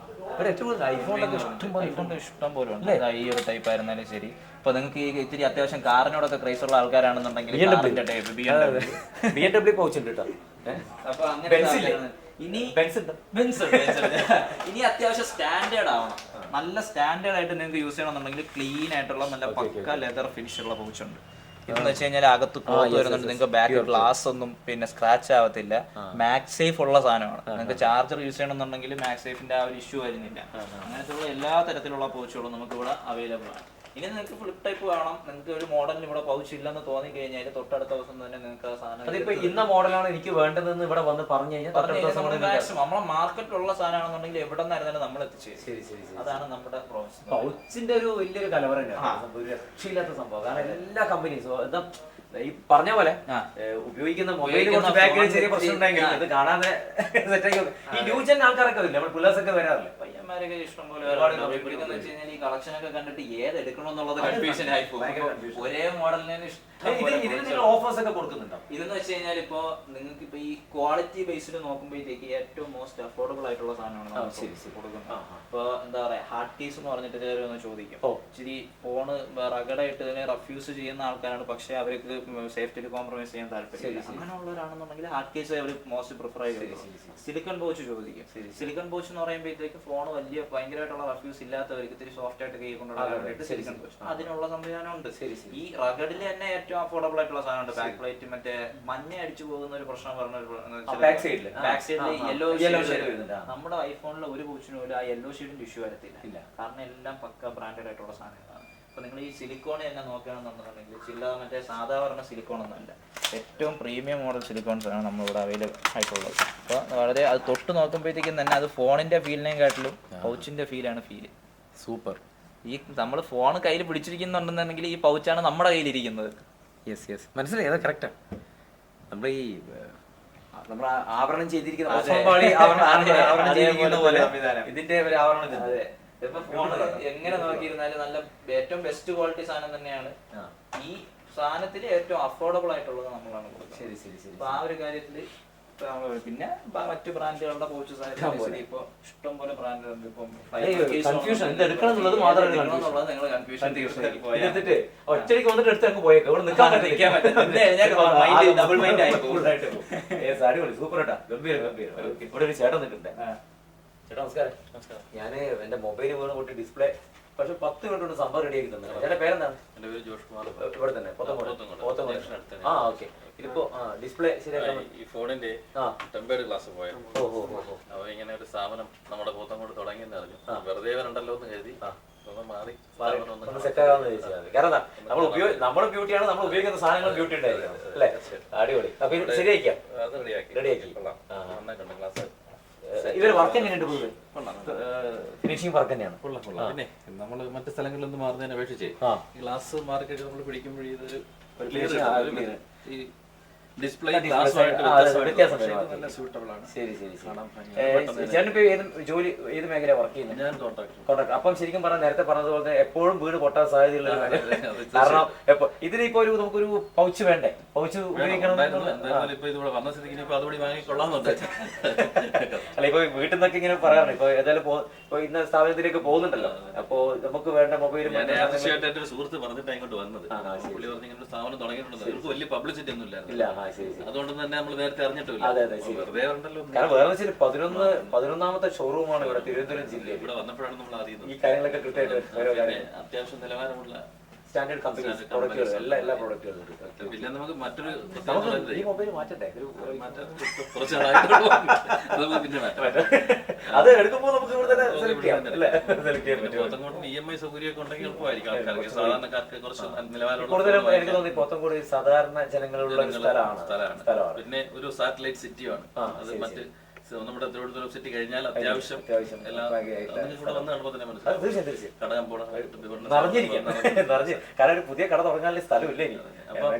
ഇഷ്ടം പോലെ ഉണ്ട്. ഈ ഒരു ടൈപ്പ് ആയിരുന്നാലും ശരി. ഇപ്പൊ നിങ്ങൾക്ക് ഈ ഇത്തിരി അത്യാവശ്യം കാറിനോടൊക്കെ ക്രൈസ് ഉള്ള ആൾക്കാരാണെന്നുണ്ടെങ്കിൽ ബി എം ഡബ്ല്യൂ പൗച്ച് ഉണ്ട് കേട്ടോ. അപ്പൊ അങ്ങനെ. ഇനി ഇനി അത്യാവശ്യം സ്റ്റാൻഡേർഡ് ആവണം. നല്ല സ്റ്റാൻഡേർഡ് ആയിട്ട് നിങ്ങൾക്ക് യൂസ് ചെയ്യണമെന്നുണ്ടെങ്കിൽ ക്ലീൻ ആയിട്ടുള്ള നല്ല പക്ക ലെതർ ഫിനിഷ് ഉള്ള pouch ഉണ്ട്. ഇതെന്ന് വെച്ച് കഴിഞ്ഞാൽ അകത്ത് ക്ലോത്ത് വരുന്നുണ്ട്. നിങ്ങൾക്ക് ബാക്ക് ഗ്ലാസ് ഒന്നും പിന്നെ സ്ക്രാച്ച് ആവത്തില്ല. മാക്സ് സേഫ് ഉള്ള സാധനമാണ്. നിങ്ങൾക്ക് ചാർജർ യൂസ് ചെയ്യണമെന്നുണ്ടെങ്കിൽ മാക്സ് സേഫിന്റെ ആ ഒരു ഇഷ്യൂ വരുന്നില്ല. അങ്ങനത്തെ ഉള്ള എല്ലാ തരത്തിലുള്ള പോച്ചുകളും നമുക്ക് ഇവിടെ അവൈലബിൾ ആണ്. ഇനി നിങ്ങൾക്ക് ഫ്ലിപ്പ് ടൈപ്പ് വേണം. നിങ്ങൾക്ക് ഒരു മോഡലിന് ഇവിടെ പൗച്ച് ഇല്ലെന്ന് തോന്നി കഴിഞ്ഞാൽ തൊട്ടടുത്ത ദിവസം തന്നെ നിങ്ങൾക്ക് ആ സാധനം അതിപ്പോ ഇന്ന മോഡലാണ് എനിക്ക് വേണ്ടതെന്ന് ഇവിടെ വന്ന് പറഞ്ഞു കഴിഞ്ഞാൽ തൊട്ടടുത്ത ദിവസം കൊണ്ട് നിങ്ങൾക്ക് മാക്സിമം നമ്മളെ മാർക്കറ്റിലുള്ള സാധനമാണെന്നുണ്ടെങ്കിൽ എവിടെ നിന്നായിരുന്നാലും നമ്മൾ എത്തിച്ചു ശരി ശരി ശരി അതാണ് നമ്മുടെ പ്രോസസ് പൗച്ചിന്റെ ഒരു വലിയൊരു കലവറ. ഒരു രക്ഷയില്ലാത്ത സംഭവം. കാരണം എല്ലാ കമ്പനീസും എന്താ ഈ പറഞ്ഞ പോലെ ഉപയോഗിക്കുന്ന മൊബൈൽ കുറച്ച് ബാക്കിൽ ചെറിയ പ്രശ്നം ഉണ്ടെങ്കിൽ അത് കാണാതെ സെറ്റാക്കി ഈ ന്യൂ ജെൻ ആൾക്കാരൊക്കെ ഇല്ല നമ്മുടെ പിള്ളേഴ്സൊക്കെ വരാറില്ല? പയ്യന്മാരൊക്കെ ഇഷ്ടം പോലെ ഈ കളക്ഷൻ ഒക്കെ കണ്ടിട്ട് ഏത് എടുക്കണം എന്നുള്ളത് കൺഫ്യൂഷൻ ആയി പോകും. ഒരേ മോഡലിന് ഇതിന് ഓഫേഴ്സ് ഒക്കെ കൊടുക്കുന്നുണ്ടോ? ഇതെന്ന് വെച്ച് കഴിഞ്ഞാൽ ഇപ്പോ നിങ്ങൾക്ക് ഇപ്പൊ ഈ ക്വാളിറ്റി ബേസിൽ നോക്കുമ്പോഴത്തേക്ക് ഏറ്റവും മോസ്റ്റ് അഫോർഡബിൾ ആയിട്ടുള്ള സാധനമാണ്. കൊടുക്കുന്നത്. ഇപ്പൊ എന്താ പറയാ ഹാർഡ് കേസ് എന്ന് പറഞ്ഞിട്ട് ചിലർ ഒന്ന് ചോദിക്കും. ഓ. ഇച്ചിരി ഫോണ് റഗഡായിട്ട് ഇതിനെ റഫ്യൂസ് ചെയ്യുന്ന ആൾക്കാരാണ്. പക്ഷെ അവർക്ക് സേഫ്റ്റിയിൽ കോംപ്രമൈസ് ചെയ്യാൻ താല്പര്യമില്ല. അങ്ങനെയുള്ള ഒരാണെന്നുണ്ടെങ്കിൽ അങ്ങനെയുള്ളവരാണെന്നുണ്ടെങ്കിൽ ഹാർഡ് കേസ് അവർ മോസ്റ്റ് പ്രിഫർ ചെയ്യും സിലിക്കൺ ബോച്ച് ചോദിക്കും. സിലിക്കൺ ബോച്ച് എന്ന് പറയുമ്പോഴത്തേക്ക് ഫോൺ വലിയ ഭയങ്കരമായിട്ടുള്ള റഫ്യൂസ് ഇല്ലാത്തവർക്ക് ഇത്തിരി സോഫ്റ്റ് ആയിട്ട് കൈ ശരി, സിലിക്കൺ പോച്ച് അതിനുള്ള സംവിധാനം ഉണ്ട്. ഈ റഗഡിൽ തന്നെ ഏറ്റവും അഫോർഡബിൾ ആയിട്ടുള്ള സാധനമുണ്ട്. ബാക്ക് പ്ലേറ്റ് മറ്റേ മഞ്ഞ അടിച്ചു പോകുന്ന ഒരു പ്രശ്നം പറഞ്ഞ ബാക്ക് സൈഡിൽ? ബാക്ക് സൈഡിൽ. യെല്ലോ നമ്മുടെ ഐഫോണിൽ ഒരു പോച്ചിനും പോലും ആ യെല്ലോ ഷെയ്ഡിന്റെ ഇഷ്യൂ വരത്തില്ല. കാരണം എല്ലാം പക്ക ബ്രാൻഡഡ് ആയിട്ടുള്ള സാധനങ്ങളാണ്. അപ്പൊ നിങ്ങൾ ഈ സിലിക്കോൺ തന്നെ നോക്കുകയാണെന്നുണ്ടെങ്കിൽ ചില മറ്റേ സാധാരണ സിലിക്കോൺ ഒന്നല്ല ഏറ്റവും പ്രീമിയം മോഡൽ സിലിക്കോൺസ് ആണ് നമ്മളിവിടെ അവൈലബിൾ ആയിട്ടുള്ളത്. അപ്പോൾ വളരെ അത് തൊട്ട് നോക്കുമ്പോഴത്തേക്കും തന്നെ അത് ഫോണിന്റെ ഫീലിനെയും കാട്ടിലും പൗച്ചിന്റെ ഫീലാണ് ഫീൽ സൂപ്പർ. ഈ നമ്മൾ ഫോൺ കയ്യിൽ പിടിച്ചിരിക്കുന്നുണ്ടെന്നുണ്ടെങ്കിൽ ഈ പൗച്ചാണ് നമ്മുടെ കയ്യിലിരിക്കുന്നത്. യെസ് യെസ് മനസ്സിലായി? അത് കറക്റ്റാണ് നമ്മൾ ഈ നമ്മൾ ആവരണം ചെയ്തിരിക്കുന്ന ഇതിന്റെ ഒരു ആവരണം ഫോൺ എങ്ങനെ നോക്കിയിരുന്നാലും നല്ല ഏറ്റവും ബെസ്റ്റ് ക്വാളിറ്റി സാധനം തന്നെയാണ്. ഈ സാധനത്തിൽ ഏറ്റവും അഫോർഡബിൾ ആയിട്ടുള്ളത് നമ്മളാണ് കൊടുക്കുന്നത്. ശരി ശരി ശരി അപ്പൊ ആ ഒരു കാര്യത്തിൽ പിന്നെ മറ്റു ബ്രാൻഡുകളുടെ പോസ്റ്റ് സാധനം ഇപ്പൊ ഇഷ്ടം പോലെ ബ്രാൻഡുകളുണ്ട്. ഒറ്റയ്ക്ക് വന്നിട്ട് എടുത്ത് അങ്ങ് പോയേക്ക്. ഇവിടെ നിൽക്കാൻ പറ്റില്ല. സൂപ്പർ കേട്ടാ. ഗംഭീരം ഗംഭീരം. ഇവിടെ ഒരു ചേട്ടൻ നിൽക്കണ്ടേ ചേട്ടാ നമസ്കാരം. ഞാൻ എന്റെ മൊബൈൽ വീണ് പൊട്ടി ഡിസ്പ്ലേ പക്ഷെ പത്ത് മിനിറ്റ് കൊണ്ട് സംഭവം റെഡിയാക്കി തന്നെ എന്റെ പേരെന്താണ് എന്റെ പേര് ജോഷ് കുമാർ ഇവിടെ തന്നെ. ആ ഓക്കെ. ഇതിപ്പോ ഡിസ്പ്ലേ ശരിയാക്കാൻ ഈ ഫോണിന്റെ ടെമ്പേർഡ് ക്ലാസ് പോയത് അവ അപ്പൊ ഇങ്ങനെ ഒരു സ്ഥാപനം നമ്മുടെ പോത്തങ്കോട് തുടങ്ങിയെന്ന് അറിഞ്ഞു. വെറുതെ ഉണ്ടല്ലോ എന്ന് കരുതി മാറി സെറ്റ് ആകാന്ന്. കാരണം നമ്മൾ ഉപയോഗി നമ്മുടെ ബ്യൂട്ടിയാണ് നമ്മൾ ഉപയോഗിക്കുന്ന സാധനങ്ങൾ ബ്യൂട്ടി ഉണ്ടായിരിക്കണം. അല്ലേ? അടിപൊളി. അപ്പൊ അത് റെഡിയാക്കി റെഡിയാക്കി. കൊള്ളാം. ആ. ഇവർ വർക്ക് എങ്ങനെയുണ്ട് കൊള്ളാം ഫിനിഷിംഗ് വർക്ക് തന്നെയാണ്. പിന്നെ നമ്മൾ മറ്റു സ്ഥലങ്ങളിൽ നിന്ന് മാറുന്നതിനെ അപേക്ഷിച്ച് ഗ്ലാസ് മാർക്കറ്റ് നമ്മൾ പിടിക്കുമ്പോഴേ ഇതൊരു ഡിസ്പ്ലേ വ്യത്യാസം ഏത് ജോലി ഏത് മേഖല വർക്ക് ചെയ്യുന്നത് കോൺട്രാക്ട് അപ്പം ശരിക്കും പറഞ്ഞ നേരത്തെ പറഞ്ഞതുപോലെ എപ്പോഴും വീട് പൊട്ടാൻ സാധ്യതയുള്ള. കാരണം ഇതിനിപ്പോ ഒരു നമുക്കൊരു പൗച്ച് വേണ്ടേ? പൗച്ച് ഉപയോഗിക്കണം അല്ല ഇപ്പൊ വീട്ടിൽ നിന്നൊക്കെ ഇങ്ങനെ പറയാറുണ്ട്. ഇപ്പൊ ഏതായാലും ഇപ്പൊ ഇന്ന സ്ഥാപനത്തിലേക്ക് പോകുന്നുണ്ടല്ലോ. അപ്പോ നമുക്ക് വേണ്ട മൊബൈൽ സുഹൃത്ത് പറഞ്ഞിട്ട് ഇങ്ങോട്ട് വന്നത്. പുള്ളി പറഞ്ഞു സ്ഥാപനം തുടങ്ങിയിട്ടുണ്ട് വലിയ പബ്ലിസിറ്റി ഒന്നും ഇല്ലായിരുന്നു. ഇല്ല അതുകൊണ്ട് തന്നെ നമ്മൾ നേരത്തെ അറിഞ്ഞിട്ടില്ല. അതെ, അതെ, ശരി. വെറുതെ ഉണ്ടല്ലോ കാരണം വേറെ വെച്ചാൽ പതിനൊന്ന് പതിനൊന്നാമത്തെ ഷോറൂമാണ് ഇവിടെ തിരുവനന്തപുരം ജില്ലയിൽ. ഇവിടെ വന്നപ്പോഴാണ് നമ്മൾ അറിയുന്നത്. ഈ കാര്യങ്ങളൊക്കെ കൃത്യമായിട്ട് അത്യാവശ്യം നിലവാരമുള്ള സ്റ്റാൻഡേർഡ് കമ്പനീസ് പ്രോഡക്റ്റുകൾ എല്ലാ എല്ലാ പ്രോഡക്റ്റുകളും പിന്നെ നമുക്ക് മറ്റൊരു നമുക്ക് ഈ മൊബൈൽ മാറ്റട്ടെ ഒരു കുറച്ച് നാളായിട്ടുള്ളൂ. അത് എടുക്കുമ്പോൾ നമുക്ക് ഇവിടെ തന്നെ സെലക്ട് ചെയ്യാം അല്ലേ? സെലക്ട് ചെയ്യാൻ പറ്റും. പോത്തങ്കോട്ടിന് ഇ എം ഐ സൗകര്യമൊക്കെ ഉണ്ടെങ്കിൽ എളുപ്പമായിരിക്കും. ആൾക്കാർക്ക് സാധാരണക്കാർക്ക് കുറച്ച് കൂടുതലും എനിക്ക് തോന്നി പോത്തൻകോട് സാധാരണ ജനങ്ങളുള്ള സ്ഥലമാണ്. സ്ഥലമാണ്. പിന്നെ ഒരു സാറ്റലൈറ്റ് സിറ്റിയാണ് അത് മറ്റേ നമ്മുടെ തിരുവനന്തപുരം സിറ്റി കഴിഞ്ഞാൽ അത്യാവശ്യം അത്യാവശ്യം എല്ലാം ഇവിടെ വന്ന് കാണുമ്പോൾ തന്നെ കാരണം ഒരു പുതിയ കട തുടങ്ങാനുള്ള സ്ഥലമില്ല അപ്പൊ-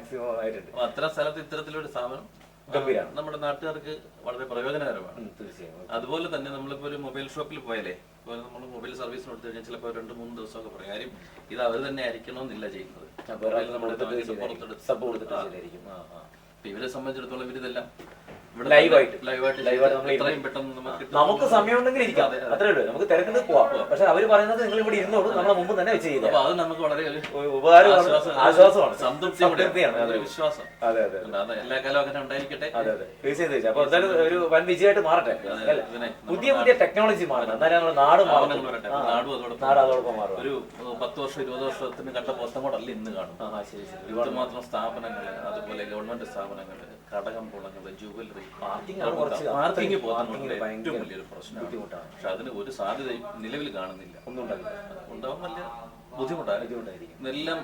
അത്തരം സ്ഥലത്ത് ഇത്തരത്തിലൊരു സ്ഥാപനം. നമ്മുടെ നാട്ടുകാർക്ക് വളരെ പ്രയോജനകരമാണ്. തീർച്ചയായും. അതുപോലെ തന്നെ നമ്മളിപ്പോ ഒരു മൊബൈൽ ഷോപ്പിൽ പോയാലേ ഇപ്പോൾ നമ്മൾ മൊബൈൽ സർവീസിന് കൊടുത്തു കഴിഞ്ഞാൽ ചിലപ്പോൾ രണ്ട് മൂന്ന് ദിവസമൊക്കെ പറയും. കാര്യം ഇത് അവർ തന്നെ ആയിരിക്കണമെന്നില്ല ചെയ്യുന്നത്. പുറത്തെടുത്ത് സബ് കൊടുത്തിട്ട് ഇവരെ സംബന്ധിച്ചിടത്തോളം ഇവരിതെല്ലാം. ലൈവായിട്ട് നമുക്ക് സമയം ഉണ്ടെങ്കിൽ ഇരിക്കാം. അതെ, അതെ. അത്രേ ഉള്ളൂ. നമുക്ക് തിരക്കിട്ട് പോവാം. പക്ഷെ അവർ പറയുന്നത് നിങ്ങൾ ഇവിടെ ഇരുന്നോളൂ നമ്മളെ മുമ്പ് തന്നെ വെച്ച് ചെയ്തു അത് നമുക്ക് വളരെ ഒരു ഉപകാരമാണ്. ആശ്വാസമാണ്. സംതൃപ്തി സംതൃപ്തിയാണ്. വിശ്വാസം. അതെ അതെ. എല്ലാ കാലവും അങ്ങനെ ഉണ്ടായിരിക്കട്ടെ. അതെ അതെ. തീർച്ചയായും തീർച്ചയായും അപ്പൊ എന്തായാലും ഒരു വൻ വിജയമായിട്ട് മാറട്ടെ. പുതിയ പുതിയ ടെക്നോളജി മാറണം. എന്നാലും നമ്മുടെ നാട് മാറണം നാടും അതോടൊപ്പം മാറും. ഒരു പത്ത് വർഷം ഇരുപത് വർഷത്തിന് കണ്ട മൊത്തം കൂടെ അല്ല ഇന്ന് കാണും. ഒരുപാട് മാത്രം സ്ഥാപനങ്ങൾ അതുപോലെ ഗവൺമെന്റ് സ്ഥാപനങ്ങൾ കടകമ്പോളങ്ങൾ ജുവലറി Parking കുറച്ച് പാർക്കിംഗ് ഏറ്റവും വലിയൊരു പ്രശ്നം ബുദ്ധിമുട്ടാണ്. പക്ഷെ അതിന് ഒരു സാധ്യത നിലവിൽ കാണുന്നില്ല. ഉണ്ടാവും വലിയ ബുദ്ധിമുട്ടാണ്. ബുദ്ധിമുട്ടായിരിക്കും. എല്ലാം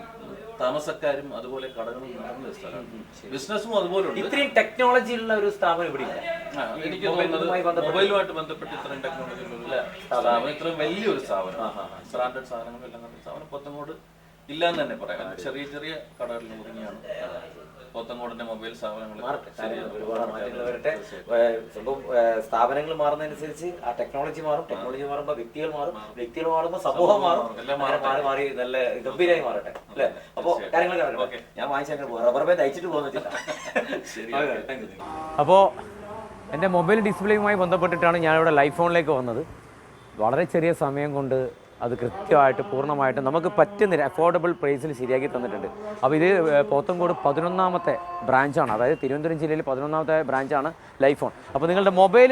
താമസക്കാരും അതുപോലെ കടകളും നടന്ന സ്ഥലമാണ്. ബിസിനസ്സും അതുപോലെ ഉണ്ട്. ഇത്രയും ടെക്നോളജി ഉള്ള ഒരു സ്ഥാപനം ഇവിടെ ഇല്ല. എനിക്ക് തോന്നുന്നത് മൊബൈലുമായിട്ട് ബന്ധപ്പെട്ട് ഇത്രയും ടെക്നോളജിയിലുള്ള സ്ഥാപനം ഇത്രയും വലിയൊരു സ്ഥാപനം. ബ്രാൻഡഡ് സാധനങ്ങളെല്ലാം കണ്ട സ്ഥാപനം പൊത്തങ്ങോട് ഇല്ല എന്ന് തന്നെ പറയാം. ചെറിയ ചെറിയ കടകളിൽ മുറിഞ്ഞാണ്. പോത്തങ്കോടിന്റെ മൊബൈൽ സ്ഥാപനങ്ങൾ സ്ഥാപനങ്ങൾ മാറുന്നതനുസരിച്ച് ആ ടെക്നോളജി മാറും. ടെക്നോളജി മാറുമ്പോൾ വ്യക്തികൾ മാറും. വ്യക്തികൾ മാറുമ്പോൾ സമൂഹം മാറും. എല്ലാം മാറി മാറി നല്ല ഗംഭീരമായി മാറട്ടെ. അല്ലെ? അപ്പോ കാര്യങ്ങൾ ഞാൻ വാങ്ങിച്ചു റബ്ബർ ബാൻഡ് അയച്ചിട്ട് പോകുന്നില്ല അപ്പോ അപ്പോൾ എന്റെ മൊബൈൽ ഡിസ്പ്ലേയുമായി ബന്ധപ്പെട്ടിട്ടാണ് ഞാനിവിടെ ലൈഫ് ഫോണിലേക്ക് വന്നത്. വളരെ ചെറിയ സമയം കൊണ്ട് അത് കൃത്യമായിട്ട് പൂർണമായിട്ട് നമുക്ക് പറ്റുന്ന അഫോർഡബിൾ പ്രൈസിൽ ശരിയാക്കി തന്നിട്ടുണ്ട്. അപ്പോൾ ഇത് പോത്തങ്കോട് പതിനൊന്നാമത്തെ ബ്രാഞ്ചാണ് അതായത് തിരുവനന്തപുരം ജില്ലയിൽ പതിനൊന്നാമത്തെ ബ്രാഞ്ചാണ് ലൈഫോൺ. ഫോൺ അപ്പോൾ നിങ്ങളുടെ മൊബൈൽ